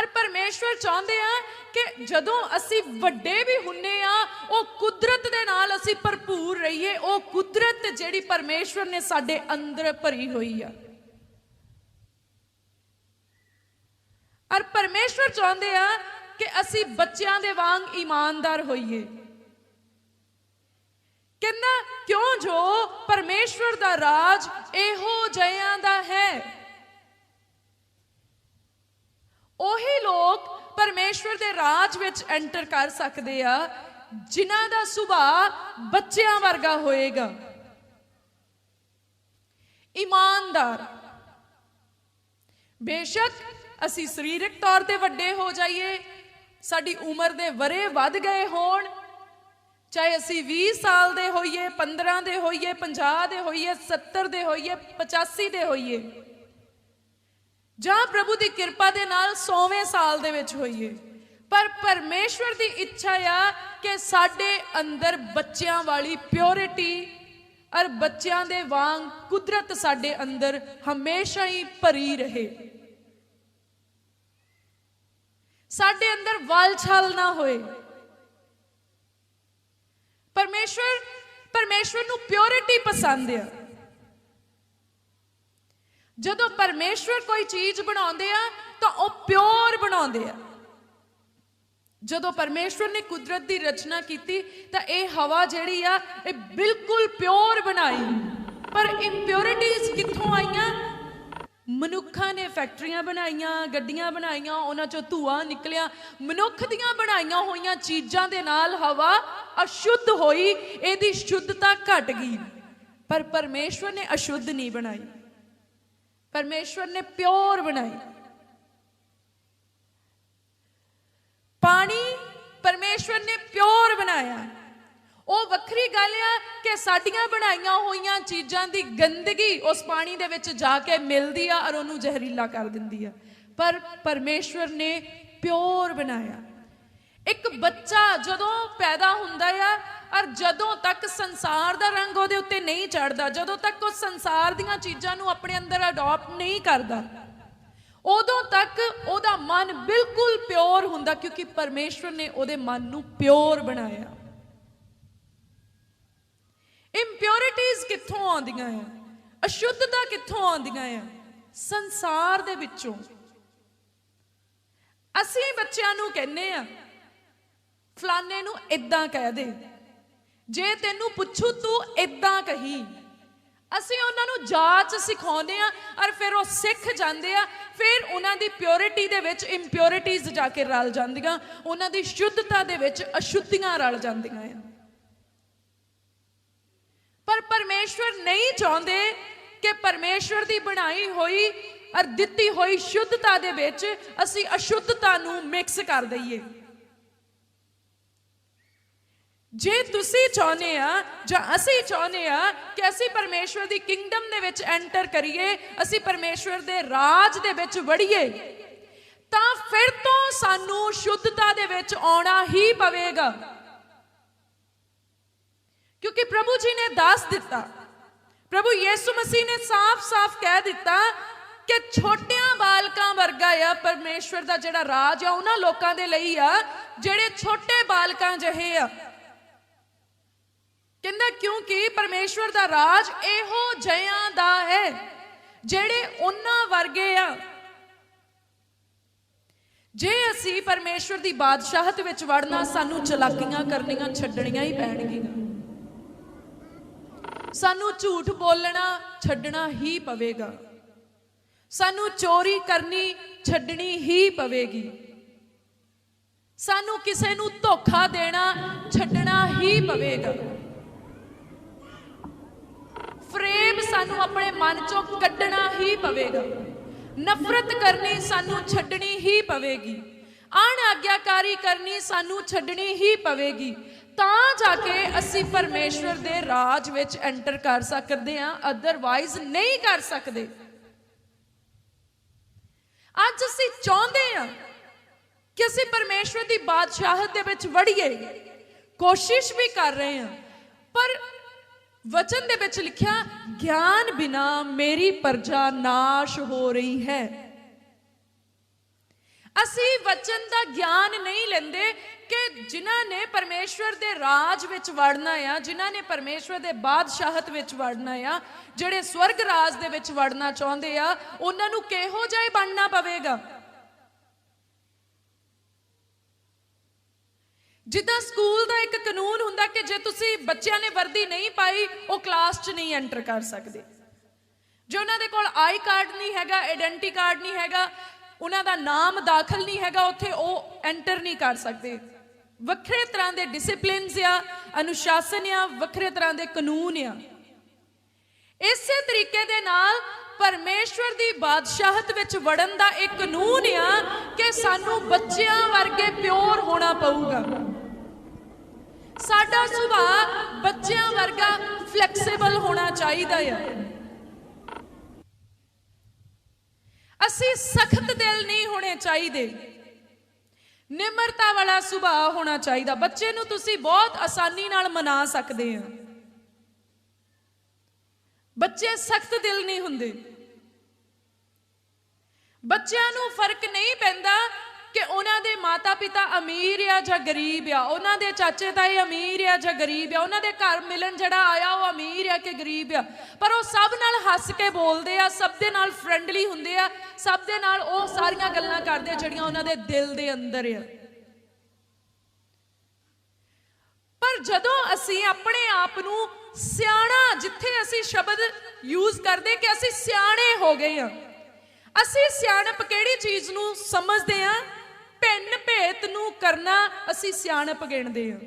Speaker 1: ਅਰ ਪਰਮੇਸ਼ਵਰ ਚਾਹੁੰਦੇ ਆ ਕਿ ਜਦੋਂ ਅਸੀਂ ਵੱਡੇ ਵੀ ਹੁੰਨੇ ਆ, ਉਹ ਕੁਦਰਤ ਦੇ ਨਾਲ ਅਸੀਂ ਭਰਪੂਰ ਰਹੀਏ, ਉਹ ਕੁਦਰਤ ਜਿਹੜੀ ਪਰਮੇਸ਼ਵਰ ਨੇ ਸਾਡੇ ਅੰਦਰ ਭਰੀ ਹੋਈ ਆ। ਅਰ ਪਰਮੇਸ਼ਵਰ ਚਾਹੁੰਦੇ ਆ ਕਿ ਅਸੀਂ ਬੱਚਿਆਂ ਦੇ ਵਾਂਗ ਇਮਾਨਦਾਰ ਹੋਈਏ। ਕਹਿੰਦਾ, ਕਿਉਂ ਜੋ ਪਰਮੇਸ਼ਵਰ ਦਾ ਰਾਜ ਇਹੋ ਜਿਹਾਂ ਦਾ ਹੈ? ਉਹੀ ਲੋਕ ਪਰਮੇਸ਼ਵਰ ਦੇ ਰਾਜ ਵਿੱਚ ਐਂਟਰ ਕਰ ਸਕਦੇ ਆ, ਜਿਨ੍ਹਾਂ ਦਾ ਸੁਭਾਅ ਬੱਚਿਆਂ ਵਰਗਾ ਹੋਏਗਾ। ਇਮਾਨਦਾਰ। ਬੇਸ਼ੱਕ ਅਸੀਂ ਸਰੀਰਕ ਤੌਰ ਤੇ ਵੱਡੇ ਹੋ ਜਾਈਏ, ਸਾਡੀ ਉਮਰ ਦੇ ਵਰੇ ਵੱਧ ਗਏ ਹੋਣ, ਚਾਹੇ ਅਸੀਂ 20 ਸਾਲ ਦੇ ਹੋਈਏ 15 ਦੇ ਹੋਈਏ 50 ਦੇ ਹੋਈਏ 70 ਦੇ ਹੋਈਏ 85 ਦੇ ਹੋਈਏ। ਜਾਂ ਪ੍ਰਭੂ ਦੀ ਕਿਰਪਾ ਦੇ ਨਾਲ 100ਵੇਂ ਸਾਲ ਦੇ ਵਿੱਚ ਹੋਈਏ। ਪਰ ਪਰਮੇਸ਼ਵਰ ਦੀ ਇੱਛਾ ਆ ਕਿ ਸਾਡੇ ਅੰਦਰ ਬੱਚਿਆਂ ਵਾਲੀ ਪਿਓਰਿਟੀ ਔਰ ਬੱਚਿਆਂ ਦੇ ਵਾਂਗ ਕੁਦਰਤ ਸਾਡੇ ਅੰਦਰ ਹਮੇਸ਼ਾ ਹੀ ਭਰੀ ਰਹੇ। ਸਾਡੇ ਅੰਦਰ ਵਾਲਛਲ ਨਾ ਹੋਏ। ਪਰਮੇਸ਼ਵਰ ਪਰਮੇਸ਼ਵਰ ਨੂੰ ਪਿਓਰਿਟੀ ਪਸੰਦ ਆ। ਜਦੋਂ ਪਰਮੇਸ਼ਵਰ ਕੋਈ ਚੀਜ਼ ਬਣਾਉਂਦੇ ਆ, ਤਾਂ ਉਹ ਪਿਓਰ ਬਣਾਉਂਦੇ ਆ। ਜਦੋਂ ਪਰਮੇਸ਼ਵਰ ਨੇ ਕੁਦਰਤ ਦੀ ਰਚਨਾ ਕੀਤੀ, ਤਾਂ ਇਹ ਹਵਾ ਜਿਹੜੀ ਆ, ਇਹ ਬਿਲਕੁਲ ਪਿਓਰ ਬਣਾਈ। ਪਰ ਇੰਪਿਉਰਿਟੀਜ਼ ਕਿੱਥੋਂ ਆਈਆਂ? ਮਨੁੱਖਾਂ ਨੇ ਫੈਕਟਰੀਆਂ ਬਣਾਈਆਂ, ਗੱਡੀਆਂ ਬਣਾਈਆਂ, ਉਹਨਾਂ ਚੋਂ ਧੂਆਂ ਨਿਕਲਿਆ। ਮਨੁੱਖ ਦੀਆਂ ਬਣਾਈਆਂ ਹੋਈਆਂ ਚੀਜ਼ਾਂ ਦੇ ਨਾਲ ਹਵਾ ਅਸ਼ੁੱਧ ਹੋਈ, ਇਹਦੀ ਸ਼ੁੱਧਤਾ ਘਟ ਗਈ। ਪਰ ਪਰਮੇਸ਼ਵਰ ਨੇ ਅਸ਼ੁੱਧ ਨਹੀਂ ਬਣਾਈ। ਪਰਮੇਸ਼ਵਰ ਨੇ ਪਿਓਰ ਬਣਾਈ। ਪਾਣੀ ਪਰਮੇਸ਼ਵਰ ਨੇ ਪਿਓਰ ਬਣਾਇਆ। ਉਹ ਵੱਖਰੀ ਗੱਲ ਆ ਕਿ ਸਾਡੀਆਂ ਬਣਾਈਆਂ ਹੋਈਆਂ ਚੀਜ਼ਾਂ ਦੀ ਗੰਦਗੀ ਉਸ ਪਾਣੀ ਦੇ ਵਿੱਚ ਜਾ ਕੇ ਮਿਲਦੀ ਆ ਔਰ ਉਹਨੂੰ ਜ਼ਹਿਰੀਲਾ ਕਰ ਦਿੰਦੀ ਆ। ਪਰ ਪਰਮੇਸ਼ਵਰ ਨੇ ਪਿਓਰ ਬਣਾਇਆ। ਇੱਕ ਬੱਚਾ ਜਦੋਂ ਪੈਦਾ ਹੁੰਦਾ ਆ ਔਰ ਜਦੋਂ ਤੱਕ ਸੰਸਾਰ ਦਾ ਰੰਗ ਉਹਦੇ ਉੱਤੇ ਨਹੀਂ ਚੜਦਾ, ਜਦੋਂ ਤੱਕ ਉਹ ਸੰਸਾਰ ਦੀਆਂ ਚੀਜ਼ਾਂ ਨੂੰ ਆਪਣੇ ਅੰਦਰ ਅਡਾਪਟ ਨਹੀਂ ਕਰਦਾ, ਉਦੋਂ ਤੱਕ ਉਹਦਾ ਮਨ ਬਿਲਕੁਲ ਪਿਓਰ ਹੁੰਦਾ ਕਿਉਂਕਿ ਪਰਮੇਸ਼ਵਰ ਨੇ ਉਹਦੇ ਮਨ ਨੂੰ ਪਿਓਰ ਬਣਾਇਆ। ਇੰਪਿਉਰਿਟੀਜ਼ ਕਿੱਥੋਂ ਆਉਂਦੀਆਂ ਆ? ਅਸ਼ੁੱਧਤਾ ਕਿੱਥੋਂ ਆਉਂਦੀਆਂ ਆ? ਸੰਸਾਰ ਦੇ ਵਿੱਚੋਂ। ਅਸੀਂ ਬੱਚਿਆਂ ਨੂੰ ਕਹਿੰਨੇ ਆ, ਫਲਾਣੇ ਨੂੰ ਇਦਾਂ ਕਹਿ ਦੇ। ਜੇ ਤੈਨੂੰ ਪੁੱਛੂ, ਤੂੰ ਇਦਾਂ ਕਹੀ। ਅਸੀਂ ਉਹਨਾਂ ਨੂੰ ਜਾਚ ਸਿਖਾਉਂਦੇ ਆ ਔਰ ਫਿਰ ਉਹ ਸਿੱਖ ਜਾਂਦੇ ਆ। ਫਿਰ ਉਹਨਾਂ ਦੀ ਪਿਓਰਿਟੀ ਦੇ ਵਿੱਚ ਇੰਪਿਓਰਿਟੀਜ਼ ਜਾ ਕੇ ਰਲ ਜਾਂਦੀਆਂ। ਉਹਨਾਂ ਦੀ ਸ਼ੁੱਧਤਾ ਦੇ ਵਿੱਚ ਅਸ਼ੁੱਧੀਆਂ ਰਲ ਜਾਂਦੀਆਂ ਆ। ਪਰ ਪਰਮੇਸ਼ਵਰ ਨਹੀਂ ਚਾਹੁੰਦੇ ਕਿ ਪਰਮੇਸ਼ਵਰ ਦੀ ਬਣਾਈ ਹੋਈ ਔਰ ਦਿੱਤੀ ਹੋਈ ਸ਼ੁੱਧਤਾ ਦੇ ਵਿੱਚ ਅਸੀਂ ਅਸ਼ੁੱਧਤਾ ਨੂੰ ਮਿਕਸ ਕਰ ਦਈਏ। ਜੇ ਤੁਸੀਂ ਚਾਹੁੰਦੇ ਆ, ਜਾਂ ਅਸੀਂ ਚਾਹੁੰਦੇ ਆ ਕਿ ਅਸੀਂ ਪਰਮੇਸ਼ਵਰ ਦੀ ਕਿੰਗਡਮ ਦੇ ਵਿੱਚ ਐਂਟਰ ਕਰੀਏ, ਅਸੀਂ ਪਰਮੇਸ਼ਵਰ ਦੇ ਰਾਜ ਦੇ ਵਿੱਚ ਵੜੀਏ, ਤਾਂ ਫਿਰ ਤੋਂ ਸਾਨੂੰ ਸ਼ੁੱਧਤਾ ਦੇ ਵਿੱਚ ਆਉਣਾ ਹੀ ਪਵੇਗਾ। ਕਿਉਂਕਿ ਪ੍ਰਭੂ ਜੀ ਨੇ ਦੱਸ ਦਿੱਤਾ, ਪ੍ਰਭੂ ਯੀਸੂ ਮਸੀਹ ਨੇ ਸਾਫ਼-ਸਾਫ਼ ਕਹਿ ਦਿੱਤਾ ਕਿ ਛੋਟਿਆਂ ਬਾਲਕਾਂ ਵਰਗਾ ਆ ਪਰਮੇਸ਼ਵਰ ਦਾ ਜਿਹੜਾ ਰਾਜ ਆ, ਉਹਨਾਂ ਲੋਕਾਂ ਦੇ ਲਈ ਆ, ਜਿਹੜੇ ਛੋਟੇ ਬਾਲਕਾਂ ਜਿਹੇ ਆ। ਕਹਿੰਦਾ, ਕਿਉਂਕਿ ਪਰਮੇਸ਼ਵਰ ਦਾ ਰਾਜ ਇਹੋ ਜਿਆਂ ਦਾ ਹੈ, ਜਿਹੜੇ ਉਹਨਾਂ ਵਰਗੇ ਆ। ਜੇ ਅਸੀਂ ਪਰਮੇਸ਼ਵਰ ਦੀ ਬਾਦਸ਼ਾਹਤ ਵਿੱਚ ਵੜਨਾ, ਸਾਨੂੰ ਚਲਾਕੀਆਂ ਕਰਨੀਆਂ, ਛੱਡਣੀਆਂ ਹੀ ਪੈਣਗੀਆਂ। ਸਾਨੂੰ ਝੂਠ ਬੋਲਣਾ, ਛੱਡਣਾ ਹੀ ਪਵੇਗਾ। ਸਾਨੂੰ ਚੋਰੀ ਕਰਨੀ, ਛੱਡਣੀ ਹੀ ਪਵੇਗੀ। ਸਾਨੂੰ ਕਿਸੇ ਨੂੰ ਧੋਖਾ ਦੇਣਾ, ਛੱਡਣਾ ਹੀ ਪਵੇਗਾ। ਫਰੇਬ ਸਾਨੂੰ ਆਪਣੇ ਮਨ ਚੋਂ ਕੱਢਣਾ ਹੀ ਪਵੇਗਾ। ਨਫ਼ਰਤ ਕਰਨੀ ਸਾਨੂੰ ਛੱਡਣੀ ਹੀ ਪਵੇਗੀ। ਅਣ ਆਗਿਆਕਾਰੀ ਕਰਨੀ ਸਾਨੂੰ ਛੱਡਣੀ ਹੀ ਪਵੇਗੀ। ਤਾਂ ਜਾ ਕੇ ਅਸੀਂ ਪਰਮੇਸ਼ਵਰ ਦੇ ਰਾਜ ਵਿੱਚ ਐਂਟਰ ਕਰ ਸਕਦੇ ਹਾਂ ਅਦਰਵਾਈਜ਼ ਨਹੀਂ ਕਰ ਸਕਦੇ। ਅੱਜ ਅਸੀਂ ਚਾਹੁੰਦੇ ਹਾਂ ਕਿ ਅਸੀਂ ਪਰਮੇਸ਼ਵਰ ਦੀ ਬਾਦਸ਼ਾਹਤ ਦੇ ਵਿੱਚ ਵੜੀਏ। ਕੋਸ਼ਿਸ਼ ਵੀ ਕਰ ਰਹੇ ਹਾਂ, ਪਰ ਵਚਨ ਦੇ ਵਿੱਚ ਲਿਖਿਆ, ਗਿਆਨ ਬਿਨਾ ਮੇਰੀ ਪਰਜਾ ਨਾਸ਼ ਹੋ ਰਹੀ ਹੈ। ਅਸੀਂ ਵਚਨ ਦਾ ਗਿਆਨ ਨਹੀਂ ਲੈਂਦੇ ਕਿ ਜਿਨ੍ਹਾਂ ਨੇ ਪਰਮੇਸ਼ਵਰ ਦੇ ਰਾਜ ਵਿੱਚ ਵੜਨਾ ਆ, ਜਿਨ੍ਹਾਂ ਨੇ ਪਰਮੇਸ਼ਵਰ ਦੇ ਬਾਦਸ਼ਾਹਤ ਵਿੱਚ ਵੜਨਾ ਆ, ਜਿਹੜੇ ਸਵਰਗ ਰਾਜ ਦੇ ਵਿੱਚ ਵੜਨਾ ਚਾਹੁੰਦੇ ਆ, ਉਹਨਾਂ ਨੂੰ ਕਿਹੋ ਜਿਹਾ ਬਣਨਾ ਪਵੇਗਾ? ਜਿੱਦਾਂ ਸਕੂਲ ਦਾ ਇੱਕ ਕਾਨੂੰਨ ਹੁੰਦਾ ਕਿ ਜੇ ਤੁਸੀਂ ਬੱਚਿਆਂ ਨੇ ਵਰਦੀ ਨਹੀਂ ਪਾਈ, ਉਹ ਕਲਾਸ 'ਚ ਨਹੀਂ ਐਂਟਰ ਕਰ ਸਕਦੇ। ਜੇ ਉਹਨਾਂ ਦੇ ਕੋਲ ਆਈ ਕਾਰਡ ਨਹੀਂ ਹੈਗਾ ਆਇਡੈਂਟੀ ਕਾਰਡ ਨਹੀਂ ਹੈਗਾ, ਉਹਨਾਂ ਦਾ ਨਾਮ ਦਾਖਲ ਨਹੀਂ ਹੈਗਾ, ਉੱਥੇ ਉਹ ਐਂਟਰ ਨਹੀਂ ਕਰ ਸਕਦੇ। ਵੱਖਰੇ ਤਰ੍ਹਾਂ ਦੇ ਡਿਸਪਲਿਨਸ ਆ, ਅਨੁਸ਼ਾਸਨ ਆ, ਵੱਖਰੇ ਤਰ੍ਹਾਂ ਦੇ ਕਾਨੂੰਨ ਆ। ਇਸੇ ਤਰੀਕੇ ਦੇ ਨਾਲ ਪਰਮੇਸ਼ਵਰ ਦੀ ਬਾਦਸ਼ਾਹਤ ਵਿੱਚ ਵੜਨ ਦਾ ਇੱਕ ਕਾਨੂੰਨ ਆ ਕਿ ਸਾਨੂੰ ਬੱਚਿਆਂ ਵਰਗੇ ਪਿਓਰ ਹੋਣਾ ਪਊਗਾ। ਸਾਡਾ ਸੁਭਾਅ ਬੱਚਿਆਂ ਵਰਗਾ ਫਲੈਕਸੀਬਲ ਹੋਣਾ ਚਾਹੀਦਾ ਆ ਅਸੀਂ ਸਖਤ ਦਿਲ ਨਹੀਂ ਹੋਣੇ ਚਾਹੀਦੇ। ਨਿਮਰਤਾ ਵਾਲਾ ਸੁਭਾਅ ਹੋਣਾ ਚਾਹੀਦਾ। ਬੱਚੇ ਨੂੰ ਤੁਸੀਂ ਬਹੁਤ ਆਸਾਨੀ ਨਾਲ ਮਨਾ ਸਕਦੇ ਆ। ਬੱਚੇ ਸਖਤ ਦਿਲ ਨਹੀਂ ਹੁੰਦੇ। ਬੱਚਿਆਂ ਨੂੰ ਫ਼ਰਕ ਨਹੀਂ ਪੈਂਦਾ ਕਿ ਉਹਨਾਂ ਦੇ ਮਾਤਾ-ਪਿਤਾ ਅਮੀਰ ਆ ਜਾਂ ਗਰੀਬ ਆ? ਉਹਨਾਂ ਦੇ ਚਾਚੇ ਤਾਏ ਅਮੀਰ ਆ ਜਾਂ ਗਰੀਬ ਆ? ਉਹਨਾਂ ਦੇ ਘਰ ਮਿਲਣ ਜਿਹੜਾ ਆਇਆ ਉਹ ਅਮੀਰ ਆ ਕਿ ਗਰੀਬ ਆ? ਪਰ ਉਹ ਸਭ ਨਾਲ ਹੱਸ ਕੇ ਬੋਲਦੇ ਆ, ਸਭ ਦੇ ਨਾਲ ਫ੍ਰੈਂਡਲੀ ਹੁੰਦੇ ਆ, ਸਭ ਦੇ ਨਾਲ ਉਹ ਸਾਰੀਆਂ ਗੱਲਾਂ ਕਰਦੇ ਜਿਹੜੀਆਂ ਉਹਨਾਂ ਦੇ ਦਿਲ ਦੇ ਅੰਦਰ ਆ। ਪਰ ਜਦੋਂ ਅਸੀਂ ਆਪਣੇ ਆਪ ਨੂੰ ਸਿਆਣਾ, ਜਿੱਥੇ ਅਸੀਂ ਸ਼ਬਦ ਯੂਜ਼ ਕਰਦੇ ਕਿ ਅਸੀਂ ਸਿਆਣੇ ਹੋ ਗਏ ਹਾਂ ਅਸੀਂ ਸਿਆਣਪ ਕਿਹੜੀ ਚੀਜ਼ ਨੂੰ ਸਮਝਦੇ ਹਾਂ ਭਿੰਨ ਭੇਤ ਨੂੰ ਕਰਨਾ ਅਸੀਂ ਸਿਆਣਪ ਗਿਣਦੇ ਹਾਂ।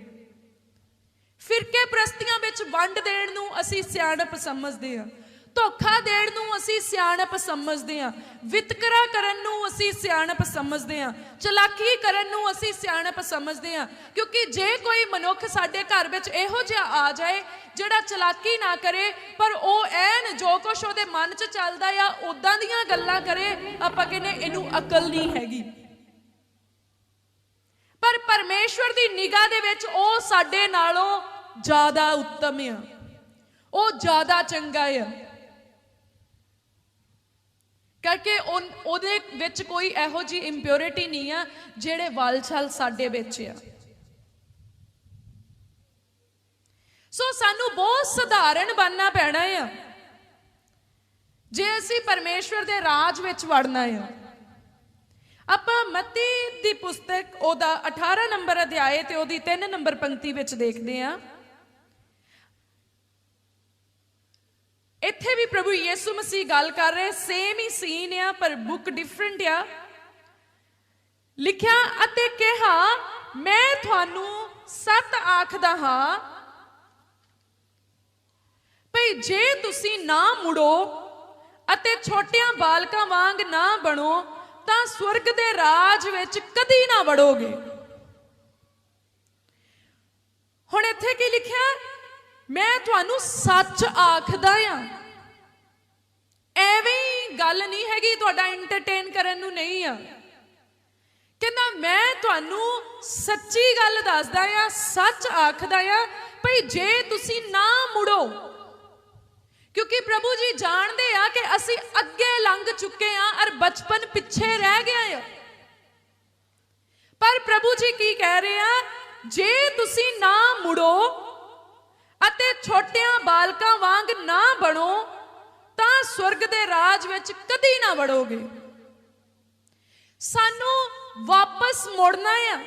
Speaker 1: ਫਿਰਕੇ ਪ੍ਰਸਤੀਆਂ ਵਿੱਚ ਵੰਡ ਦੇਣ ਨੂੰ ਅਸੀਂ ਸਿਆਣਪ ਸਮਝਦੇ ਹਾਂ। ਧੋਖਾ ਦੇਣ ਨੂੰ ਅਸੀਂ ਸਿਆਣਪ ਸਮਝਦੇ ਹਾਂ। ਵਿਤਕਰਾ ਕਰਨ ਨੂੰ ਅਸੀਂ ਸਿਆਣਪ ਸਮਝਦੇ ਹਾਂ। ਚਲਾਕੀ ਕਰਨ ਨੂੰ ਅਸੀਂ ਸਿਆਣਪ ਸਮਝਦੇ ਹਾਂ। ਕਿਉਂਕਿ ਜੇ ਕੋਈ ਮਨੁੱਖ ਸਾਡੇ ਘਰ ਵਿੱਚ ਇਹੋ ਜਿਹਾ ਆ ਜਾਏ, ਜਿਹੜਾ ਚਲਾਕੀ ਨਾ ਕਰੇ, ਪਰ ਉਹ ਐਨ ਜੋ ਕੁਛ ਉਹਦੇ ਮਨ 'ਚ ਚੱਲਦਾ ਆ ਉਦਾਂ ਦੀਆਂ ਗੱਲਾਂ ਕਰੇ, ਆਪਾਂ ਕਹਿੰਦੇ ਇਹਨੂੰ ਅਕਲ ਨਹੀਂ ਹੈਗੀ। ਪਰ ਪਰਮੇਸ਼ਵਰ ਦੀ ਨਿਗਾਹ ਦੇ ਵਿੱਚ ਉਹ ਸਾਡੇ ਨਾਲੋਂ ਜ਼ਿਆਦਾ ਉੱਤਮ ਆ। ਉਹ ਜ਼ਿਆਦਾ ਚੰਗਾ ਆ। ਕਰਕੇ ਉਹਦੇ ਵਿੱਚ ਕੋਈ ਇਹੋ ਜੀ ਇੰਪਿਉਰਿਟੀ ਨਹੀਂ ਆ ਜਿਹੜੇ ਵਲਛਲ ਸਾਡੇ ਵਿੱਚ ਆ। ਸੋ ਸਾਨੂੰ ਬਹੁਤ ਸਧਾਰਨ ਬਣਨਾ ਪੈਣਾ ਆ। ਜੇ ਅਸੀਂ ਪਰਮੇਸ਼ਵਰ ਦੇ ਰਾਜ ਵਿੱਚ ਵੜਨਾ ਆ ਆਪਾਂ ਮਤੀ ਦੀ ਪੁਸਤਕ ਉਹਦਾ 18 ਨੰਬਰ ਅਧਿਆਏ ਤੇ ਉਹਦੀ 3 ਨੰਬਰ ਪੰਕਤੀ ਵਿੱਚ ਦੇਖਦੇ ਹਾਂ। ਇੱਥੇ ਵੀ ਪ੍ਰਭੂ ਯੀਸੂ ਮਸੀਹ ਗੱਲ ਕਰ ਰਹੇ ਸੇਮ ਹੀ ਸੀਨ ਆ, ਪਰ ਬੁੱਕ ਡਿਫਰੈਂਟ ਆ। ਲਿਖਿਆ, ਅਤੇ ਕਿਹਾ, ਮੈਂ ਤੁਹਾਨੂੰ ਸੱਤ ਆਖਦਾ ਹਾਂ, ਭਈ ਜੇ ਤੁਸੀਂ ਨਾ ਮੁੜੋ ਅਤੇ ਛੋਟਿਆਂ ਬਾਲਕਾਂ ਵਾਂਗ ਨਾ ਬਣੋ ਤਾਂ ਸਵਰਗ ਦੇ ਰਾਜ ਵਿੱਚ ਕਦੀ ਨਾ ਵੜੋਗੇ। ਹੁਣ ਇੱਥੇ ਕੀ ਲਿਖਿਆ? ਮੈਂ ਤੁਹਾਨੂੰ ਸੱਚ ਆਖਦਾ ਆ। ਐਵੇਂ ਹੀ ਗੱਲ ਨਹੀਂ ਹੈਗੀ ਤੁਹਾਡਾ ਐਂਟਰਟੇਨ ਕਰਨ ਨੂੰ ਨਹੀਂ ਆ। ਕਹਿੰਦਾ ਮੈਂ ਤੁਹਾਨੂੰ ਸੱਚੀ ਗੱਲ ਦੱਸਦਾ ਆ, ਸੱਚ ਆਖਦਾ ਆ, ਭਈ ਜੇ ਤੁਸੀਂ ਨਾ ਮੁੜੋ ਕਿਉਂਕਿ ਪ੍ਰਭੂ ਜੀ ਜਾਣਦੇ ਆ ਕਿ ਅਸੀਂ ਅੱਗੇ ਲੰਘ ਚੁੱਕੇ ਆ ਔਰ ਬਚਪਨ ਪਿੱਛੇ ਰਹਿ ਗਿਆ ਆ। ਪਰ ਪ੍ਰਭੂ ਜੀ ਕੀ ਕਹਿ ਰਹੇ ਆ? ਜੇ ਤੁਸੀਂ ਨਾ ਮੁੜੋ ਅਤੇ ਛੋਟਿਆਂ ਬਾਲਕਾਂ ਵਾਂਗ ਨਾ ਬਣੋ, ਤਾਂ ਸਵਰਗ ਦੇ ਰਾਜ ਵਿੱਚ ਕਦੀ ਨਾ ਵੜੋਗੇ। ਸਾਨੂੰ ਵਾਪਸ ਮੁੜਨਾ ਆ।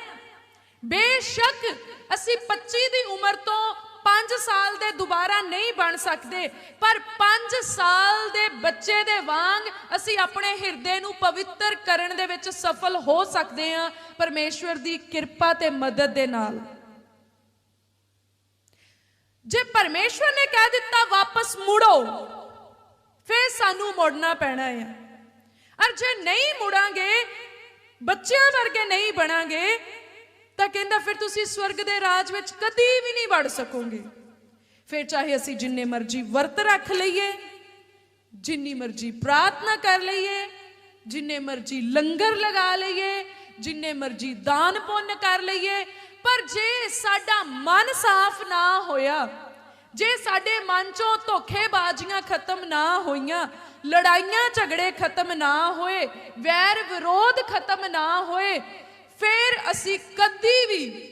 Speaker 1: ਬੇਸ਼ੱਕ ਅਸੀਂ 25 ਦੀ ਉਮਰ ਤੋਂ 5 ਸਾਲ ਦੇ ਦੁਬਾਰਾ ਨਹੀਂ ਬਣ ਸਕਦੇ, ਪਰ 5 ਸਾਲ ਦੇ ਬੱਚੇ ਦੇ ਵਾਂਗ ਅਸੀਂ ਆਪਣੇ ਹਿਰਦੇ ਨੂੰ ਪਵਿੱਤਰ ਕਰਨ ਦੇ ਵਿੱਚ ਸਫਲ ਹੋ ਸਕਦੇ ਹਾਂ, ਪਰਮੇਸ਼ਵਰ ਦੀ ਕਿਰਪਾ ਤੇ ਮਦਦ ਦੇ ਨਾਲ। ਜੇ ਪਰਮੇਸ਼ਵਰ ਨੇ ਕਹਿ ਦਿੱਤਾ, ਵਾਪਸ ਮੁੜੋ, ਫਿਰ ਸਾਨੂੰ ਮੁੜਨਾ ਪੈਣਾ ਹੈ ਅਰ ਜੇ ਨਹੀਂ ਮੁੜਾਂਗੇ, ਬੱਚਿਆਂ ਵਰਗੇ ਨਹੀਂ ਬਣਾਂਗੇ ਤਾਂ ਕਹਿੰਦਾ, ਫਿਰ ਤੁਸੀਂ ਸਵਰਗ ਦੇ ਰਾਜ ਵਿੱਚ ਕਦੀ ਵੀ ਨਹੀਂ ਵੜ ਸਕੋਗੇ। ਫਿਰ ਚਾਹੇ ਅਸੀਂ ਜਿੰਨੇ ਮਰਜ਼ੀ ਵਰਤ ਰੱਖ ਲਈਏ, ਜਿੰਨੀ ਮਰਜ਼ੀ ਪ੍ਰਾਰਥਨਾ ਕਰ ਲਈਏ, ਜਿੰਨੇ ਮਰਜ਼ੀ ਲੰਗਰ ਲਗਾ ਲਈਏ, ਜਿੰਨੇ ਮਰਜ਼ੀ ਦਾਨ ਪੁੰਨ ਕਰ ਲਈਏ, ਪਰ ਜੇ ਸਾਡਾ ਮਨ ਸਾਫ਼ ਨਾ ਹੋਇਆ, ਜੇ ਸਾਡੇ ਮਨ ਚੋਂ ਧੋਖੇਬਾਜ਼ੀਆਂ ਖਤਮ ਨਾ ਹੋਈਆਂ, ਲੜਾਈਆਂ ਝਗੜੇ ਖਤਮ ਨਾ ਹੋਏ, ਵੈਰ ਵਿਰੋਧ ਖਤਮ ਨਾ ਹੋਏ ਫਿਰ ਅਸੀਂ ਕਦੀ ਵੀ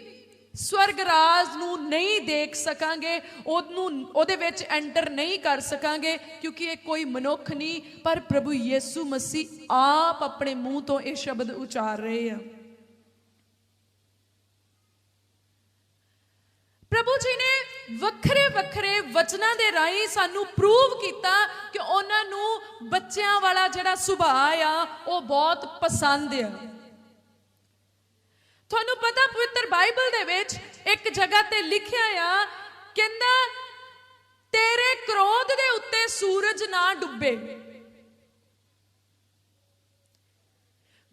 Speaker 1: ਸਵਰਗ ਰਾਜ ਨੂੰ ਨਹੀਂ ਦੇਖ ਸਕਾਂਗੇ, ਉਹਨੂੰ, ਉਹਦੇ ਵਿੱਚ ਐਂਟਰ ਨਹੀਂ ਕਰ ਸਕਾਂਗੇ, ਕਿਉਂਕਿ ਇਹ ਕੋਈ ਮਨੁੱਖ ਨਹੀਂ, ਪਰ ਪ੍ਰਭੂ ਯੀਸੂ ਮਸੀਹ ਆਪ ਆਪਣੇ ਮੂੰਹ ਤੋਂ ਇਹ ਸ਼ਬਦ ਉਚਾਰ ਰਹੇ ਆ। ਪ੍ਰਭੂ ਜੀ ਨੇ ਵੱਖਰੇ ਵੱਖਰੇ ਵਚਨਾਂ ਦੇ ਰਾਹੀਂ ਸਾਨੂੰ ਪ੍ਰੂਵ ਕੀਤਾ ਕਿ ਉਹਨਾਂ ਨੂੰ ਬੱਚਿਆਂ ਵਾਲਾ ਜਿਹੜਾ ਸੁਭਾਅ ਆ, ਉਹ ਬਹੁਤ ਪਸੰਦ ਆ। ਤੁਹਾਨੂੰ ਪਤਾ ਪਵਿੱਤਰ ਬਾਈਬਲ ਦੇ ਵਿੱਚ ਇੱਕ ਜਗ੍ਹਾ ਤੇ ਲਿਖਿਆ ਆ, ਕਹਿੰਦਾ, ਤੇਰੇ ਕ੍ਰੋਧ ਦੇ ਉੱਤੇ ਸੂਰਜ ਨਾ ਡੁੱਬੇ।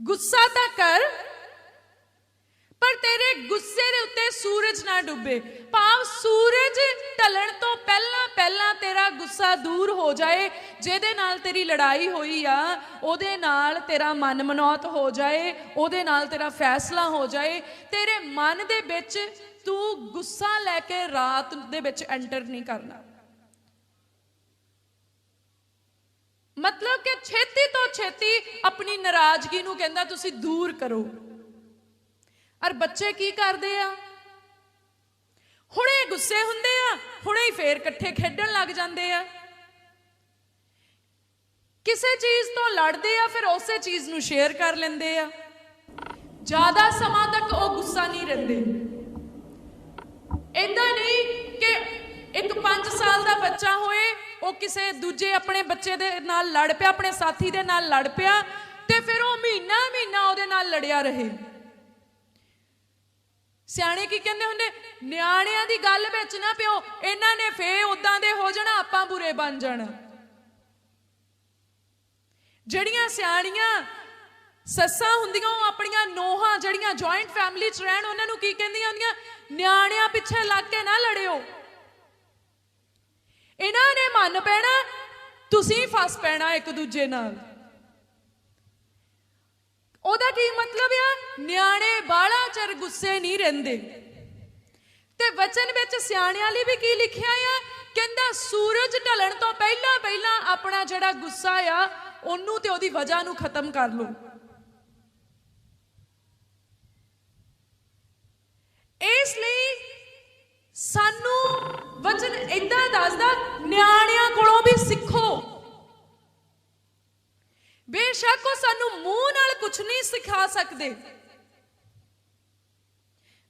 Speaker 1: ਗੁੱਸਾ ਤਾਂ ਕਰ ਪਰ ਤੇਰੇ ਗੁੱਸੇ ਦੇ ਉੱਤੇ ਸੂਰਜ ਨਾ ਡੁੱਬੇ। ਭਾਵ ਸੂਰਜ ਢਲਣ ਤੋਂ ਪਹਿਲਾਂ ਪਹਿਲਾਂ ਤੇਰਾ ਗੁੱਸਾ ਦੂਰ ਹੋ ਜਾਏ, ਜਿਹਦੇ ਨਾਲ ਤੇਰੀ ਲੜਾਈ ਹੋਈ ਆ, ਉਹਦੇ ਨਾਲ ਤੇਰਾ ਮਨ ਮਨੌਤ ਹੋ ਜਾਏ, ਉਹਦੇ ਨਾਲ ਤੇਰਾ ਫੈਸਲਾ ਹੋ ਜਾਏ। ਤੇਰੇ ਮਨ ਦੇ ਵਿੱਚ ਤੂੰ ਗੁੱਸਾ ਲੈ ਕੇ ਰਾਤ ਦੇ ਵਿੱਚ ਐਂਟਰ ਨਹੀਂ ਕਰਨਾ। ਮਤਲਬ ਕਿ ਛੇਤੀ ਤੋਂ ਛੇਤੀ ਆਪਣੀ ਨਾਰਾਜ਼ਗੀ ਨੂੰ ਕਹਿੰਦਾ ਤੁਸੀਂ ਦੂਰ ਕਰੋ। ਔਰ ਬੱਚੇ ਕੀ ਕਰਦੇ ਆ? ਹੁਣੇ ਗੁੱਸੇ ਹੁੰਦੇ ਆ, ਹੁਣੇ ਹੀ ਫੇਰ ਇਕੱਠੇ ਖੇਡਣ ਲੱਗ ਜਾਂਦੇ ਆ। ਕਿਸੇ ਚੀਜ਼ ਤੋਂ ਲੜਦੇ ਆ, ਫਿਰ ਉਸੇ ਚੀਜ਼ ਨੂੰ ਸ਼ੇਅਰ ਕਰ ਲੈਂਦੇ ਆ। ਜ਼ਿਆਦਾ ਸਮਾਂ ਤੱਕ ਉਹ ਗੁੱਸਾ ਨਹੀਂ ਰਹਿੰਦੇ। ਇਦਾਂ ਨਹੀਂ ਕਿ ਇੱਕ 5 ਸਾਲ ਦਾ ਬੱਚਾ ਹੋਏ, ਉਹ ਕਿਸੇ ਦੂਜੇ ਆਪਣੇ ਬੱਚੇ ਦੇ ਨਾਲ ਲੜ ਪਿਆ, ਆਪਣੇ ਸਾਥੀ ਦੇ ਨਾਲ ਲੜ ਪਿਆ, ਤੇ ਫਿਰ ਉਹ ਮਹੀਨਾ ਮਹੀਨਾ ਉਹਦੇ ਨਾਲ ਲੜਿਆ ਰਹੇ। ਸਿਆਣੇ ਕੀ ਕਹਿੰਦੇ ਹੁੰਦੇ? ਨਿਆਣਿਆਂ ਦੀ ਗੱਲ ਵਿੱਚ ਨਾ ਪਿਓ, ਇਹਨਾਂ ਨੇ ਫੇ ਉਦਾਂ ਦੇ ਹੋ ਜਾਣਾ, ਆਪਾਂ ਬੁਰੇ ਬਣ ਜਾਣਾ। ਜਿਹੜੀਆਂ ਸਿਆਣੀਆਂ ਸੱਸਾਂ ਹੁੰਦੀਆਂ, ਉਹ ਆਪਣੀਆਂ ਨੋਹਾਂ, ਜਿਹੜੀਆਂ ਜੁਆਇੰਟ ਫੈਮਿਲੀ 'ਚ ਰਹਿਣ, ਉਹਨਾਂ ਨੂੰ ਕੀ ਕਹਿੰਦੀਆਂ ਹੁੰਦੀਆਂ? ਨਿਆਣਿਆਂ ਪਿੱਛੇ ਲੱਗ ਕੇ ਨਾ ਲੜਿਓ। ਇਹਨਾਂ ਨੇ ਮੰਨ ਪੈਣਾ, ਤੁਸੀਂ ਫਸ ਪੈਣਾ ਇੱਕ ਦੂਜੇ ਨਾਲ। ਉਹਦਾ ਕੀ ਮਤਲਬ ਆ? ਨਿਆਣੇ ਬਾਲਾ ਚਿਰ ਗੁੱਸੇ ਨਹੀਂ ਰਹਿੰਦੇ। ਤੇ ਵਚਨ ਵਿੱਚ ਸਿਆਣਿਆਂ ਲਈ ਵੀ ਕੀ ਲਿਖਿਆ ਆ? ਕਹਿੰਦਾ ਸੂਰਜ ਢਲਣ ਤੋਂ ਪਹਿਲਾਂ ਪਹਿਲਾਂ ਆਪਣਾ ਜਿਹੜਾ ਗੁੱਸਾ ਆ, ਉਹਨੂੰ ਤੇ ਉਹਦੀ ਵਜ੍ਹਾ ਨੂੰ ਖਤਮ ਕਰ ਲਓ। ਇਸ ਲਈ ਸਾਨੂੰ ਵਚਨ ਇਦਾਂ ਦੱਸਦਾ, ਨਿਆਣਿਆਂ ਕੋਲੋਂ ਵੀ ਸਿੱਖੋ। ਬੇਸ਼ੱਕ ਉਹ ਸਾਨੂੰ ਮੂੰਹ ਨਾਲ ਕੁਝ ਨਹੀਂ ਸਿਖਾ ਸਕਦੇ।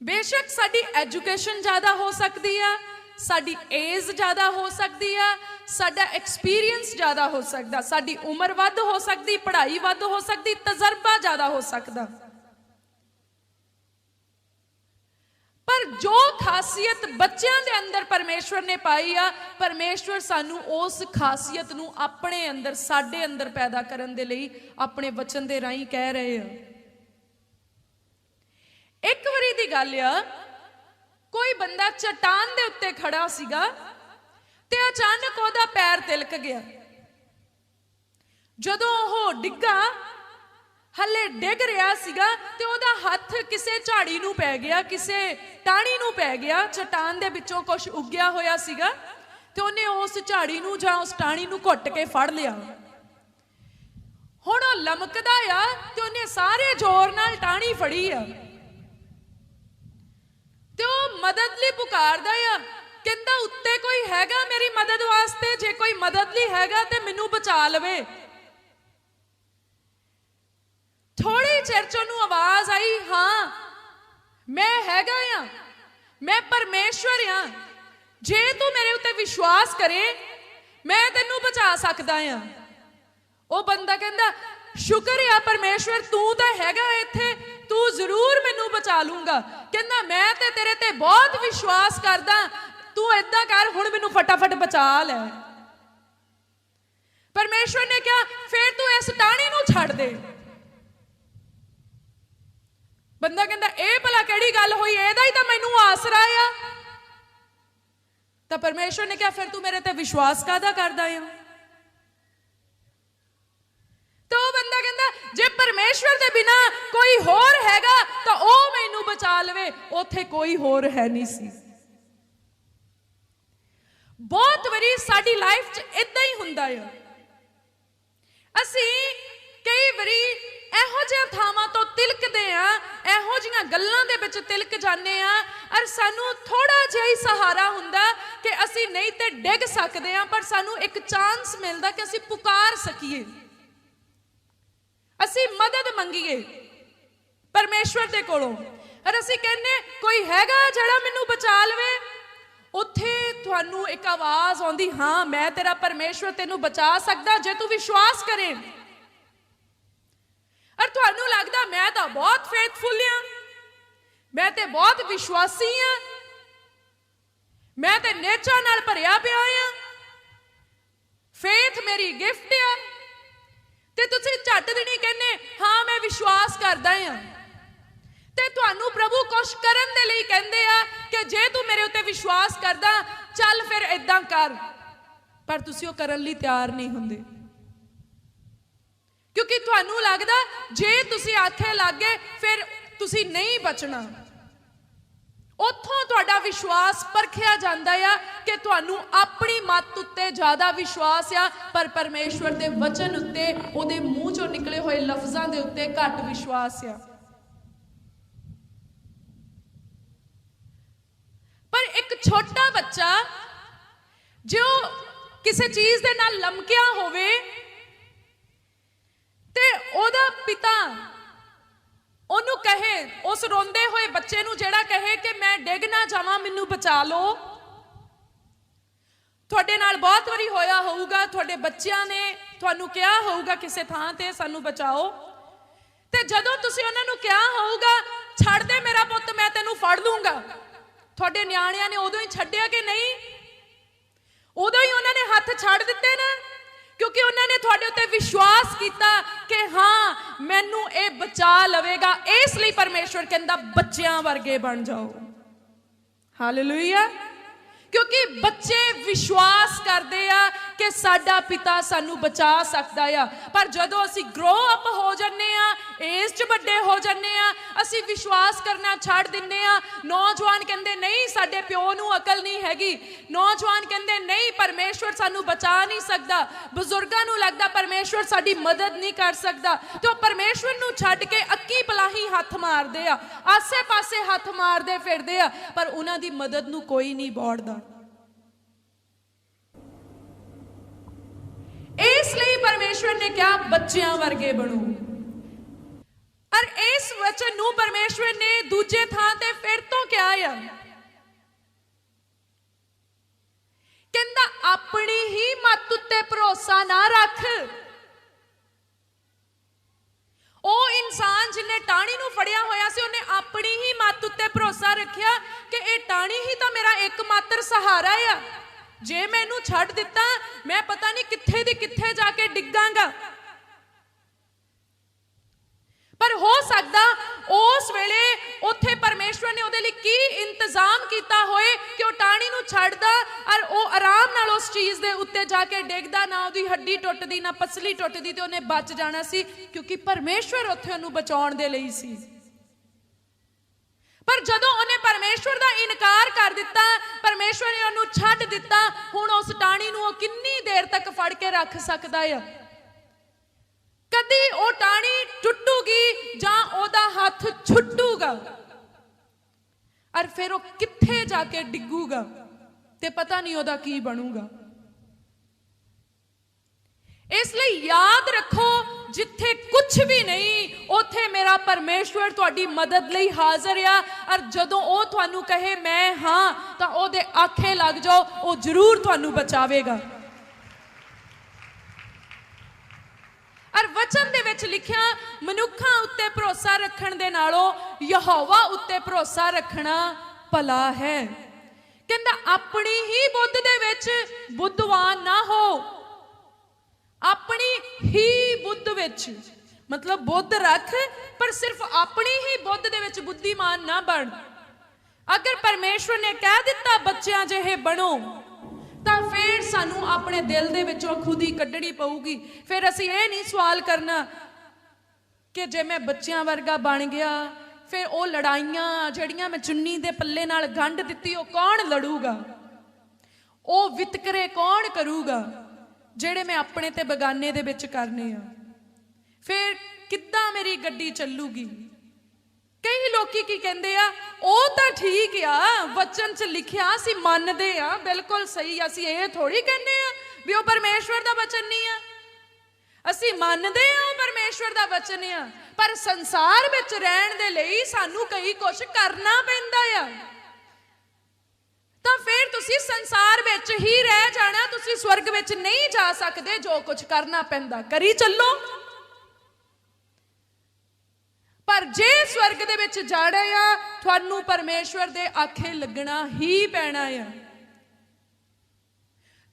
Speaker 1: ਬੇਸ਼ੱਕ ਸਾਡੀ ਐਜੂਕੇਸ਼ਨ ਜ਼ਿਆਦਾ ਹੋ ਸਕਦੀ ਆ, ਸਾਡੀ ਏਜ ਜ਼ਿਆਦਾ ਹੋ ਸਕਦੀ ਆ, ਸਾਡਾ ਐਕਸਪੀਰੀਅੰਸ ਜ਼ਿਆਦਾ ਹੋ ਸਕਦਾ, ਸਾਡੀ ਉਮਰ ਵੱਧ ਹੋ ਸਕਦੀ, ਪੜ੍ਹਾਈ ਵੱਧ ਹੋ ਸਕਦੀ, ਤਜਰਬਾ ਜ਼ਿਆਦਾ ਹੋ ਸਕਦਾ। ਪਰ ਜੋ ਖਾਸੀਅਤ ਬੱਚਿਆਂ ਦੇ ਅੰਦਰ ਪਰਮੇਸ਼ਵਰ ਨੇ ਪਾਈ ਆ, ਪਰਮੇਸ਼ਵਰ ਸਾਨੂੰ ਉਸ ਖਾਸੀਅਤ ਨੂੰ ਆਪਣੇ ਅੰਦਰ, ਸਾਡੇ ਅੰਦਰ ਪੈਦਾ ਕਰਨ ਦੇ ਲਈ ਆਪਣੇ ਵਚਨ ਦੇ ਰਾਹੀਂ ਕਹਿ ਰਹੇ ਆ। ਇੱਕ ਵਾਰੀ ਦੀ ਗੱਲ ਆ, ਕੋਈ ਬੰਦਾ ਚਟਾਨ ਦੇ ਉੱਤੇ ਖੜਾ ਸੀਗਾ ਤੇ ਅਚਾਨਕ ਉਹਦਾ ਪੈਰ ਤਿਲਕ ਗਿਆ। ਜਦੋਂ ਉਹ ਡਿੱਗਾ ਹੱਲੇ ਡਿੱਗ ਰਿਹਾ ਸੀਗਾ ਤੇ ਉਹਦਾ ਹੱਥ ਕਿਸੇ ਝਾੜੀ ਨੂੰ ਪੈ ਗਿਆ, ਕਿਸੇ ਟਾਹਣੀ ਨੂੰ ਪੈ ਗਿਆ, ਚਟਾਨ ਦੇ ਵਿੱਚੋਂ ਕੁਝ ਉੱਗਿਆ ਹੋਇਆ ਸੀਗਾ ਤੇ ਉਹਨੇ ਉਸ ਝਾੜੀ ਨੂੰ ਜਾਂ ਉਸ ਟਾਹਣੀ ਨੂੰ ਘੁੱਟ ਕੇ ਫੜ ਲਿਆ। ਹੁਣ ਉਹ ਲਮਕਦਾ ਆ ਤੇ ਉਹਨੇ ਸਾਰੇ ਜ਼ੋਰ ਨਾਲ ਟਾਹਣੀ ਫੜੀ ਆ। ਤੇ ਉਹ ਮਦਦ ਲਈ ਪੁਕਾਰਦਾ ਆ, ਕਹਿੰਦਾ, ਉੱਤੇ ਕੋਈ ਹੈਗਾ ਮੇਰੀ ਮਦਦ ਵਾਸਤੇ? ਜੇ ਕੋਈ ਮਦਦ ਲਈ ਹੈਗਾ ਤੇ ਮੈਨੂੰ ਬਚਾ ਲਵੇ। ਥੋੜੀ ਨੂੰ ਆਵਾਜ਼ ਆਈ, ਹਾਂ, ਮੈਂ ਹੈਗਾ ਆ, ਮੈਂ ਪਰਮੇਸ਼ਵਰ ਆ। ਜੇ ਤੂੰ ਮੇਰੇ ਉੱਤੇ ਵਿਸ਼ਵਾਸ ਕਰੇ, ਮੈਂ ਤੈਨੂੰ ਬਚਾ ਸਕਦਾ ਆ। ਉਹ ਬੰਦਾ ਕਹਿੰਦਾ, ਸ਼ੁਕਰ ਆ ਪਰਮੇਸ਼ਵਰ, ਤੂੰ ਤਾਂ ਹੈਗਾ ਇੱਥੇ, ਤੂੰ ਜ਼ਰੂਰ ਮੈਨੂੰ ਬਚਾ ਲੂੰਗਾ ਕਹਿੰਦਾ, ਮੈਂ ਤੇ ਤੇਰੇ ਤੇ ਬਹੁਤ ਵਿਸ਼ਵਾਸ ਕਰਦਾ, ਤੂੰ ਏਦਾਂ ਕਰ, ਹੁਣ ਮੈਨੂੰ ਫਟਾਫਟ ਬਚਾ ਲੈ। ਪਰਮੇਸ਼ਵਰ ਨੇ ਕਿਹਾ, ਫੇਰ ਤੂੰ ਇਸ ਟਾਣੀ ਨੂੰ ਛੱਡ ਦੇ। ਬੰਦਾ ਕਹਿੰਦਾ, ਇਹ ਭਲਾ ਕਿਹੜੀ ਗੱਲ ਹੋਈ? ਇਹਦਾ ਹੀ ਤਾਂ ਮੈਨੂੰ ਆਸਰਾ ਆ। ਤਾਂ ਪਰਮੇਸ਼ਵਰ ਨੇ ਕਿਹਾ, ਫਿਰ ਤੂੰ ਮੇਰੇ ਤੇ ਵਿਸ਼ਵਾਸ ਕਾਦਾ ਕਰਦਾ ਆ ਤਾਂ ਉਹ ਬੰਦਾ ਕਹਿੰਦਾ, ਜੇ ਪਰਮੇਸ਼ਵਰ ਦੇ ਬਿਨਾ ਕੋਈ ਹੋਰ ਹੈਗਾ, ਤਾਂ ਉਹ ਮੈਨੂੰ ਬਚਾ ਲਵੇ। ਉੱਥੇ ਕੋਈ ਹੋਰ ਹੈ ਨਹੀਂ ਸੀ। ਬਹੁਤ ਵਾਰੀ ਸਾਡੀ ਲਾਈਫ 'ਚ ਇਦਾਂ ਹੀ ਹੁੰਦਾ ਆ। ਅਸੀਂ ਕਈ ਵਾਰੀ ਇਹੋ ਜਿਹੇ ਥਾਵਾਂ ਤੋਂ ਤਿਲਕਦੇ ਆ, ਇਹੋ ਜਿਹੀਆਂ ਗੱਲਾਂ ਦੇ ਵਿੱਚ ਤਿਲਕ ਜਾਂਦੇ ਆ ਔਰ ਸਾਨੂੰ ਥੋੜਾ ਜਿਹਾ ਹੀ ਸਹਾਰਾ ਹੁੰਦਾ ਕਿ ਅਸੀਂ ਨਹੀਂ ਤੇ ਡਿੱਗ ਸਕਦੇ ਆ, ਪਰ ਸਾਨੂੰ ਇੱਕ ਚਾਂਸ ਮਿਲਦਾ ਕਿ ਅਸੀਂ ਪੁਕਾਰ ਸਕੀਏ। ਅਸੀਂ ਮਦਦ ਮੰਗੀਏ ਪਰਮੇਸ਼ਵਰ ਦੇ ਕੋਲੋਂ। ਔਰ ਅਸੀਂ ਕਹਿੰਨੇ ਕੋਈ ਹੈਗਾ ਜਿਹੜਾ ਮੈਨੂੰ ਬਚਾ ਲਵੇ? ਉੱਥੇ ਤੁਹਾਨੂੰ ਇੱਕ ਆਵਾਜ਼ ਆਉਂਦੀ, ਹਾਂ, ਮੈਂ ਤੇਰਾ ਪਰਮੇਸ਼ਵਰ ਤੈਨੂੰ ਬਚਾ ਸਕਦਾ ਜੇ ਤੂੰ ਵਿਸ਼ਵਾਸ ਕਰੇ। ਔਰ ਤੁਹਾਨੂੰ ਲੱਗਦਾ ਮੈਂ ਤਾਂ ਬਹੁਤ ਫੇਥਫੁਲ ਹਾਂ? ਮੈਂ ਤੇ ਬਹੁਤ ਵਿਸ਼ਵਾਸੀ ਹਾਂ? ਮੈਂ ਤੇ ਨੇਚਰ ਨਾਲ ਭਰਿਆ ਪਿਆ ਹਾਂ? ਫੇਥ ਮੇਰੀ ਗਿਫਟ ਆ। ਤੇ ਤੁਸੀਂ ਝੱਟ ਦੇ ਨਹੀਂ ਕਹਿੰਨੇ ਹਾਂ, ਮੈਂ ਵਿਸ਼ਵਾਸ ਕਰਦਾ ਹਾਂ। ਤੇ ਤੁਹਾਨੂੰ ਪ੍ਰਭੂ ਕੁਛ ਕਰਨ ਦੇ ਲਈ ਕਹਿੰਦੇ ਆ ਕਿ ਜੇ ਤੂੰ ਮੇਰੇ ਉੱਤੇ ਵਿਸ਼ਵਾਸ ਕਰਦਾ, ਚੱਲ ਫਿਰ ਇਦਾਂ ਕਰ। ਪਰ ਤੁਸੀਂ ਉਹ ਕਰਨ ਲਈ ਤਿਆਰ ਨਹੀਂ ਹੁੰਦੇ। ਕਿਉਂਕਿ ਤੁਹਾਨੂੰ ਲੱਗਦਾ ਜੇ ਤੁਸੀਂ ਆਖੇ ਲੱਗੇ, ਫਿਰ ਤੁਸੀਂ ਨਹੀਂ ਬਚਣਾ। ਉੱਥੋਂ ਤੁਹਾਡਾ ਵਿਸ਼ਵਾਸ ਪਰਖਿਆ ਜਾਂਦਾ ਆ ਕਿ ਤੁਹਾਨੂੰ ਆਪਣੀ ਮੱਤ ਉੱਤੇ ਜ਼ਿਆਦਾ ਵਿਸ਼ਵਾਸ ਆ, ਪਰ ਪਰਮੇਸ਼ਵਰ ਦੇ ਵਚਨ ਉੱਤੇ, ਉਹਦੇ ਮੂੰਹ ਚੋਂ ਨਿਕਲੇ ਹੋਏ ਲਫ਼ਜ਼ਾਂ ਦੇ ਉੱਤੇ ਘੱਟ ਵਿਸ਼ਵਾਸ ਆ। ਪਰ ਇੱਕ ਛੋਟਾ ਬੱਚਾ, ਜੋ ਕਿਸੇ ਚੀਜ਼ ਦੇ ਨਾਲ ਲਮਕਿਆ ਹੋਵੇ ਤੇ ਉਹਦਾ ਪਿਤਾ ਉਹਨੂੰ ਕਹੇ, ਉਸ ਰੋਂਦੇ ਹੋਏ ਬੱਚੇ ਨੂੰ ਜਿਹੜਾ ਕਹੇ ਕਿ ਮੈਂ ਡਿੱਗ ਨਾ ਜਾਵਾਂ, ਮੈਨੂੰ ਬਚਾ ਲਓ। ਤੁਹਾਡੇ ਨਾਲ ਬਹੁਤ ਵਾਰੀ ਹੋਇਆ ਹੋਊਗਾ, ਤੁਹਾਡੇ ਬੱਚਿਆਂ ਨੇ ਤੁਹਾਨੂੰ ਕਿਹਾ ਹੋਊਗਾ ਕਿਸੇ ਥਾਂ ਤੇ, ਸਾਨੂੰ ਬਚਾਓ। ਤੇ ਜਦੋਂ ਤੁਸੀਂ ਉਹਨਾਂ ਨੂੰ ਕਿਹਾ ਹੋਊਗਾ, ਛੱਡ ਦੇ ਮੇਰਾ ਪੁੱਤ, ਮੈਂ ਤੈਨੂੰ ਫੜ ਲੂੰਗਾ। ਤੁਹਾਡੇ ਨਿਆਣਿਆਂ ਨੇ ਉਦੋਂ ਹੀ ਛੱਡਿਆ ਕਿ ਨਹੀਂ? ਉਦੋਂ ਹੀ ਉਹਨਾਂ ਨੇ ਹੱਥ ਛੱਡ ਦਿੱਤੇ ਨਾ। ਕਿਉਂਕਿ ਉਹਨਾਂ ਨੇ ਤੁਹਾਡੇ ਉੱਤੇ ਵਿਸ਼ਵਾਸ ਕੀਤਾ ਕਿ ਹਾਂ, ਮੈਨੂੰ ਇਹ ਬਚਾ ਲਵੇਗਾ। ਇਸ ਲਈ ਪਰਮੇਸ਼ਵਰ ਕਹਿੰਦਾ, ਬੱਚਿਆਂ ਵਰਗੇ ਬਣ ਜਾਓ। ਹਾਲੇਲੂਇਆ ਕਿਉਂਕਿ ਬੱਚੇ ਵਿਸ਼ਵਾਸ ਕਰਦੇ ਆ ਕਿ ਸਾਡਾ ਪਿਤਾ ਸਾਨੂੰ ਬਚਾ ਸਕਦਾ ਆ। ਪਰ ਜਦੋਂ ਅਸੀਂ ਗਰੋ ਅਪ ਹੋ ਜੰਨੇ ਆ ਏਜ 'ਚ ਵੱਡੇ ਹੋ ਜੰਨੇ ਆ, ਅਸੀਂ ਵਿਸ਼ਵਾਸ ਕਰਨਾ ਛੱਡ ਦਿੰਨੇ ਆ। ਨੌਜਵਾਨ ਕਹਿੰਦੇ, ਨਹੀਂ, ਸਾਡੇ ਪਿਓ ਨੂੰ ਅਕਲ ਨਹੀਂ ਹੈਗੀ। ਨੌਜਵਾਨ ਕਹਿੰਦੇ, ਨਹੀਂ, ਪਰਮੇਸ਼ਵਰ ਸਾਨੂੰ ਬਚਾ ਨਹੀਂ ਸਕਦਾ। ਬਜ਼ੁਰਗਾਂ ਨੂੰ ਲੱਗਦਾ, ਪਰਮੇਸ਼ਵਰ ਸਾਡੀ ਮਦਦ ਨਹੀਂ ਕਰ ਸਕਦਾ। ਤੇ ਉਹ ਪਰਮੇਸ਼ਵਰ ਨੂੰ ਛੱਡ ਕੇ ਅੱਕੀ ਪਲਾਹੀ ਹੱਥ ਮਾਰਦੇ ਆ। ਆਸੇ-ਪਾਸੇ ਹੱਥ ਮਾਰਦੇ ਫਿਰਦੇ ਆ, ਪਰ ਉਹਨਾਂ ਦੀ ਮਦਦ ਨੂੰ ਕੋਈ ਨਹੀਂ ਬੋੜਦਾ ਇਸ ਲਈ ਪਰਮੇਸ਼ਵਰ ਨੇ ਕਿਹਾ, ਬੱਚਿਆਂ ਵਰਗੇ ਬਣੋ। ਔਰ ਇਸ ਵਚਨ ਨੂੰ ਪਰਮੇਸ਼ਵਰ ਨੇ ਦੂਜੇ ਥਾਂ ਤੇ ਫਿਰ ਤੋਂ ਕਿਹਾ ਆ। ਕਹਿੰਦਾ, ਆਪਣੀ ਹੀ ਮੱਤ ਉੱਤੇ ਭਰੋਸਾ ਨਾ ਰੱਖ। ਉਹ ਇਨਸਾਨ ਜਿਹਨੇ ਟਾਣੀ ਨੂੰ ਫੜਿਆ ਹੋਇਆ ਸੀ, ਉਹਨੇ ਆਪਣੀ ਹੀ ਮੱਤ ਉੱਤੇ ਭਰੋਸਾ ਰੱਖਿਆ ਕਿ ਇਹ ਟਾਣੀ ਹੀ ਤਾਂ ਮੇਰਾ ਇੱਕਮਾਤਰ ਸਹਾਰਾ ਆ। ਜੇ ਮੈਂ ਇਹਨੂੰ ਛੱਡ ਦਿੱਤਾ, ਮੈਂ ਪਤਾ ਨਹੀਂ ਕਿੱਥੇ ਦੀ ਕਿੱਥੇ ਜਾ ਕੇ ਡਿੱਗਾਂਗਾ। ਪਰ ਹੋ ਸਕਦਾ ਉਸ ਵੇਲੇ ਉੱਥੇ ਪਰਮੇਸ਼ਵਰ ਨੇ ਉਹਦੇ ਲਈ ਕੀ ਇੰਤਜ਼ਾਮ ਕੀਤਾ ਹੋਏ ਕਿ ਉਹ ਟਾਣੀ ਨੂੰ ਛੱਡਦਾ ਔਰ ਉਹ ਆਰਾਮ ਨਾਲ ਉਸ ਚੀਜ਼ ਦੇ ਉੱਤੇ ਜਾ ਕੇ ਡਿੱਗਦਾ, ਨਾ ਉਹਦੀ ਹੱਡੀ ਟੁੱਟਦੀ, ਨਾ ਪਸਲੀ ਟੁੱਟਦੀ ਤੇ ਉਹਨੇ ਬਚ ਜਾਣਾ ਸੀ, ਕਿਉਂਕਿ ਪਰਮੇਸ਼ਵਰ ਉੱਥੇ ਉਹਨੂੰ ਬਚਾਉਣ ਦੇ ਲਈ ਸੀ। ਪਰ ਜਦੋਂ ਉਹਨੇ ਪਰਮੇਸ਼ਵਰ ਦਾ ਇਨਕਾਰ ਕਰ ਦਿੱਤਾ, ਪਰਮੇਸ਼ਵਰ ਨੇ ਉਹਨੂੰ ਛੱਡ ਦਿੱਤਾ, ਹੁਣ ਉਸ ਟਾਣੀ ਨੂੰ ਉਹ ਕਿੰਨੀ ਦੇਰ ਤੱਕ ਫੜ ਕੇ ਰੱਖ ਸਕਦਾ ਆ? ਕਦੀ ਉਹ ਟਾਣੀ ਟੁੱਟੂਗੀ ਜਾਂ ਉਹਦਾ ਹੱਥ ਛੁੱਟੂਗਾ? ਔਰ ਫਿਰ ਉਹ ਕਿੱਥੇ ਜਾ ਕੇ ਡਿੱਗੂਗਾ? ਤੇ ਪਤਾ ਨਹੀਂ ਉਹਦਾ ਕੀ ਬਣੂਗਾ। ਇਸ ਲਈ ਯਾਦ ਰੱਖੋ ਜਿੱਥੇ ਕੁਝ ਵੀ ਨਹੀਂ, ਉੱਥੇ ਮੇਰਾ ਪਰਮੇਸ਼ਵਰ ਤੁਹਾਡੀ ਮਦਦ ਲਈ ਹਾਜ਼ਰ ਆ। ਔਰ ਜਦੋਂ ਉਹ ਤੁਹਾਨੂੰ ਕਹੇ, ਮੈਂ ਹਾਂ, ਤਾਂ ਉਹਦੇ ਆਖੇ ਲੱਗ ਜਾਓ, ਉਹ ਜ਼ਰੂਰ ਤੁਹਾਨੂੰ ਬਚਾਵੇਗਾ। ਔਰ ਵਚਨ ਦੇ ਵਿੱਚ ਲਿਖਿਆ, ਮਨੁੱਖਾਂ ਉੱਤੇ ਭਰੋਸਾ ਰੱਖਣ ਦੇ ਨਾਲੋਂ ਯਹੋਵਾ ਉੱਤੇ ਭਰੋਸਾ ਰੱਖਣਾ ਭਲਾ ਹੈ। ਕਹਿੰਦਾ, ਆਪਣੀ ਹੀ ਬੁੱਧ ਦੇ ਵਿੱਚ ਬੁੱਧਵਾਨ ਨਾ ਹੋ। ਆਪਣੀ ਹੀ ਵਿੱਚ। ਮਤਲਬ ਬੁੱਧ ਰੱਖ, ਪਰ ਸਿਰਫ ਆਪਣੀ ਹੀ ਬੁੱਧ ਦੇ ਵਿੱਚ ਬੁੱਧੀਮਾਨ ਨਾ ਬਣ। ਅਗਰ ਪਰਮੇਸ਼ਵਰ ਨੇ ਕਹਿ ਦਿੱਤਾ ਬੱਚਿਆਂ ਜਿਹੇ ਬਣੋ, ਤਾਂ ਫਿਰ ਸਾਨੂੰ ਆਪਣੇ ਦਿਲ ਦੇ ਵਿੱਚੋਂ ਖੁਦ ਹੀ ਕੱਢਣੀ ਪਊਗੀ। ਫਿਰ ਅਸੀਂ ਇਹ ਨਹੀਂ ਸਵਾਲ ਕਰਨਾ ਕਿ ਜੇ ਮੈਂ ਬੱਚਿਆਂ ਵਰਗਾ ਬਣ ਗਿਆ, ਫਿਰ ਉਹ ਲੜਾਈਆਂ ਜਿਹੜੀਆਂ ਮੈਂ ਚੁੰਨੀ ਦੇ ਪੱਲੇ ਨਾਲ ਗੰਢ ਦਿੱਤੀ, ਉਹ ਕੌਣ ਲੜੂਗਾ? ਉਹ ਵਿਤਕਰੇ ਕੌਣ ਕਰੂਗਾ, ਜਿਹੜੇ ਮੈਂ ਆਪਣੇ ਤੇ ਬਗਾਨੇ ਦੇ ਵਿੱਚ ਕਰਨੇ ਆ? ਫਿਰ ਕਿੱਦਾਂ ਮੇਰੀ ਗੱਡੀ ਚੱਲੂਗੀ? ਕਈ ਲੋਕੀ ਕੀ ਕਹਿੰਦੇ ਆ, ਉਹ ਤਾਂ ਠੀਕ ਆ, ਵਚਨ 'ਚ ਲਿਖਿਆ ਅਸੀਂ ਮੰਨਦੇ ਆ, ਬਿਲਕੁਲ ਸਹੀ ਅਸੀਂ ਇਹ ਥੋੜੀ ਕਹਿੰਦੇ ਆ ਵੀ ਉਹ ਪਰਮੇਸ਼ਵਰ ਦਾ ਵਚਨ ਨਹੀਂ ਆ। ਅਸੀਂ ਮੰਨਦੇ ਆ ਉਹ ਪਰਮੇਸ਼ਵਰ ਦਾ ਵਚਨ ਆ, ਪਰ ਸੰਸਾਰ ਵਿੱਚ ਰਹਿਣ ਦੇ ਲਈ ਸਾਨੂੰ ਕਈ ਕੁਝ ਕਰਨਾ ਪੈਂਦਾ ਆ। ਤਾਂ ਫਿਰ ਤੁਸੀਂ ਸੰਸਾਰ ਵਿੱਚ ਹੀ ਰਹਿ ਜਾਣਾ, ਤੁਸੀਂ ਸਵਰਗ ਵਿੱਚ ਨਹੀਂ ਜਾ ਸਕਦੇ, ਜੋ ਕੁਝ ਕਰਨਾ ਪੈਂਦਾ। ਕਰੀ ਚੱਲੋ। ਪਰ ਜੇ ਸਵਰਗ ਦੇ ਵਿੱਚ ਜਾਣਾ ਆ, ਤੁਹਾਨੂੰ ਪਰਮੇਸ਼ਵਰ ਦੇ ਆਖੇ ਲੱਗਣਾ ਹੀ ਪੈਣਾ ਆ।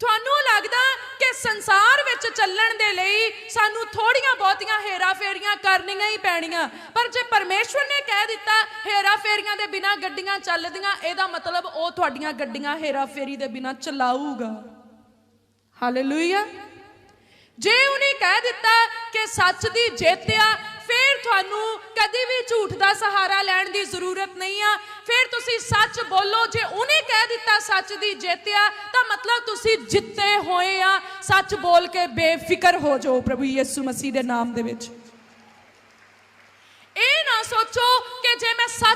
Speaker 1: ਤੁਹਾਨੂੰ ਲੱਗਦਾ ਕਿ ਸੰਸਾਰ ਵਿੱਚ ਚੱਲਣ ਦੇ ਲਈ ਸਾਨੂੰ ਥੋੜੀਆਂ ਬਹੁਤੀਆਂ ਹੇਰਾ ਫੇਰੀਆਂ ਕਰਨੀਆਂ ਹੀ ਪੈਣੀਆਂ। ਪਰ ਜੇ ਪਰਮੇਸ਼ਵਰ ਨੇ ਕਹਿ ਦਿੱਤਾ ਹੇਰਾ ਫੇਰੀਆਂ ਦੇ ਬਿਨਾ ਗੱਡੀਆਂ ਚੱਲਦੀਆਂ, ਇਹਦਾ ਮਤਲਬ ਉਹ ਤੁਹਾਡੀਆਂ ਗੱਡੀਆਂ ਹੇਰਾ ਫੇਰੀ ਦੇ ਬਿਨਾ ਚਲਾਊਗਾ। ਹਾਲੇਲੂਇਆ ਜੇ ਉਹਨੇ ਕਹਿ ਦਿੱਤਾ ਕਿ ਸੱਚ ਦੀ ਜਿੱਤ ਆ ਫਿਰ ਤੁਹਾਨੂੰ ਕਦੀ ਵੀ ਝੂਠ ਦਾ ਸਹਾਰਾ ਲੈਣ ਦੀ ਜ਼ਰੂਰਤ ਨਹੀਂ ਆ। ਫਿਰ ਤੁਸੀਂ ਸੱਚ ਬੋਲੋ, ਜੇ ਉਹਨੇ ਕਹਿ ਦਿੱਤਾ ਸੱਚ ਦੀ ਜਿੱਤ ਆ, ਤਾਂ ਮਤਲਬ ਤੁਸੀਂ ਜਿੱਤੇ ਹੋਏ ਆ। ਸੱਚ ਬੋਲ ਕੇ ਬੇਫਿਕਰ ਹੋ ਜਾਓ ਪ੍ਰਭੂ ਯਿਸੂ ਮਸੀਹ ਦੇ ਨਾਮ ਦੇ ਵਿੱਚ। ਇਹ ਨਾ ਸੋਚੋ ਕਿ ਜੇ ਮੈਂ ਸੱਚ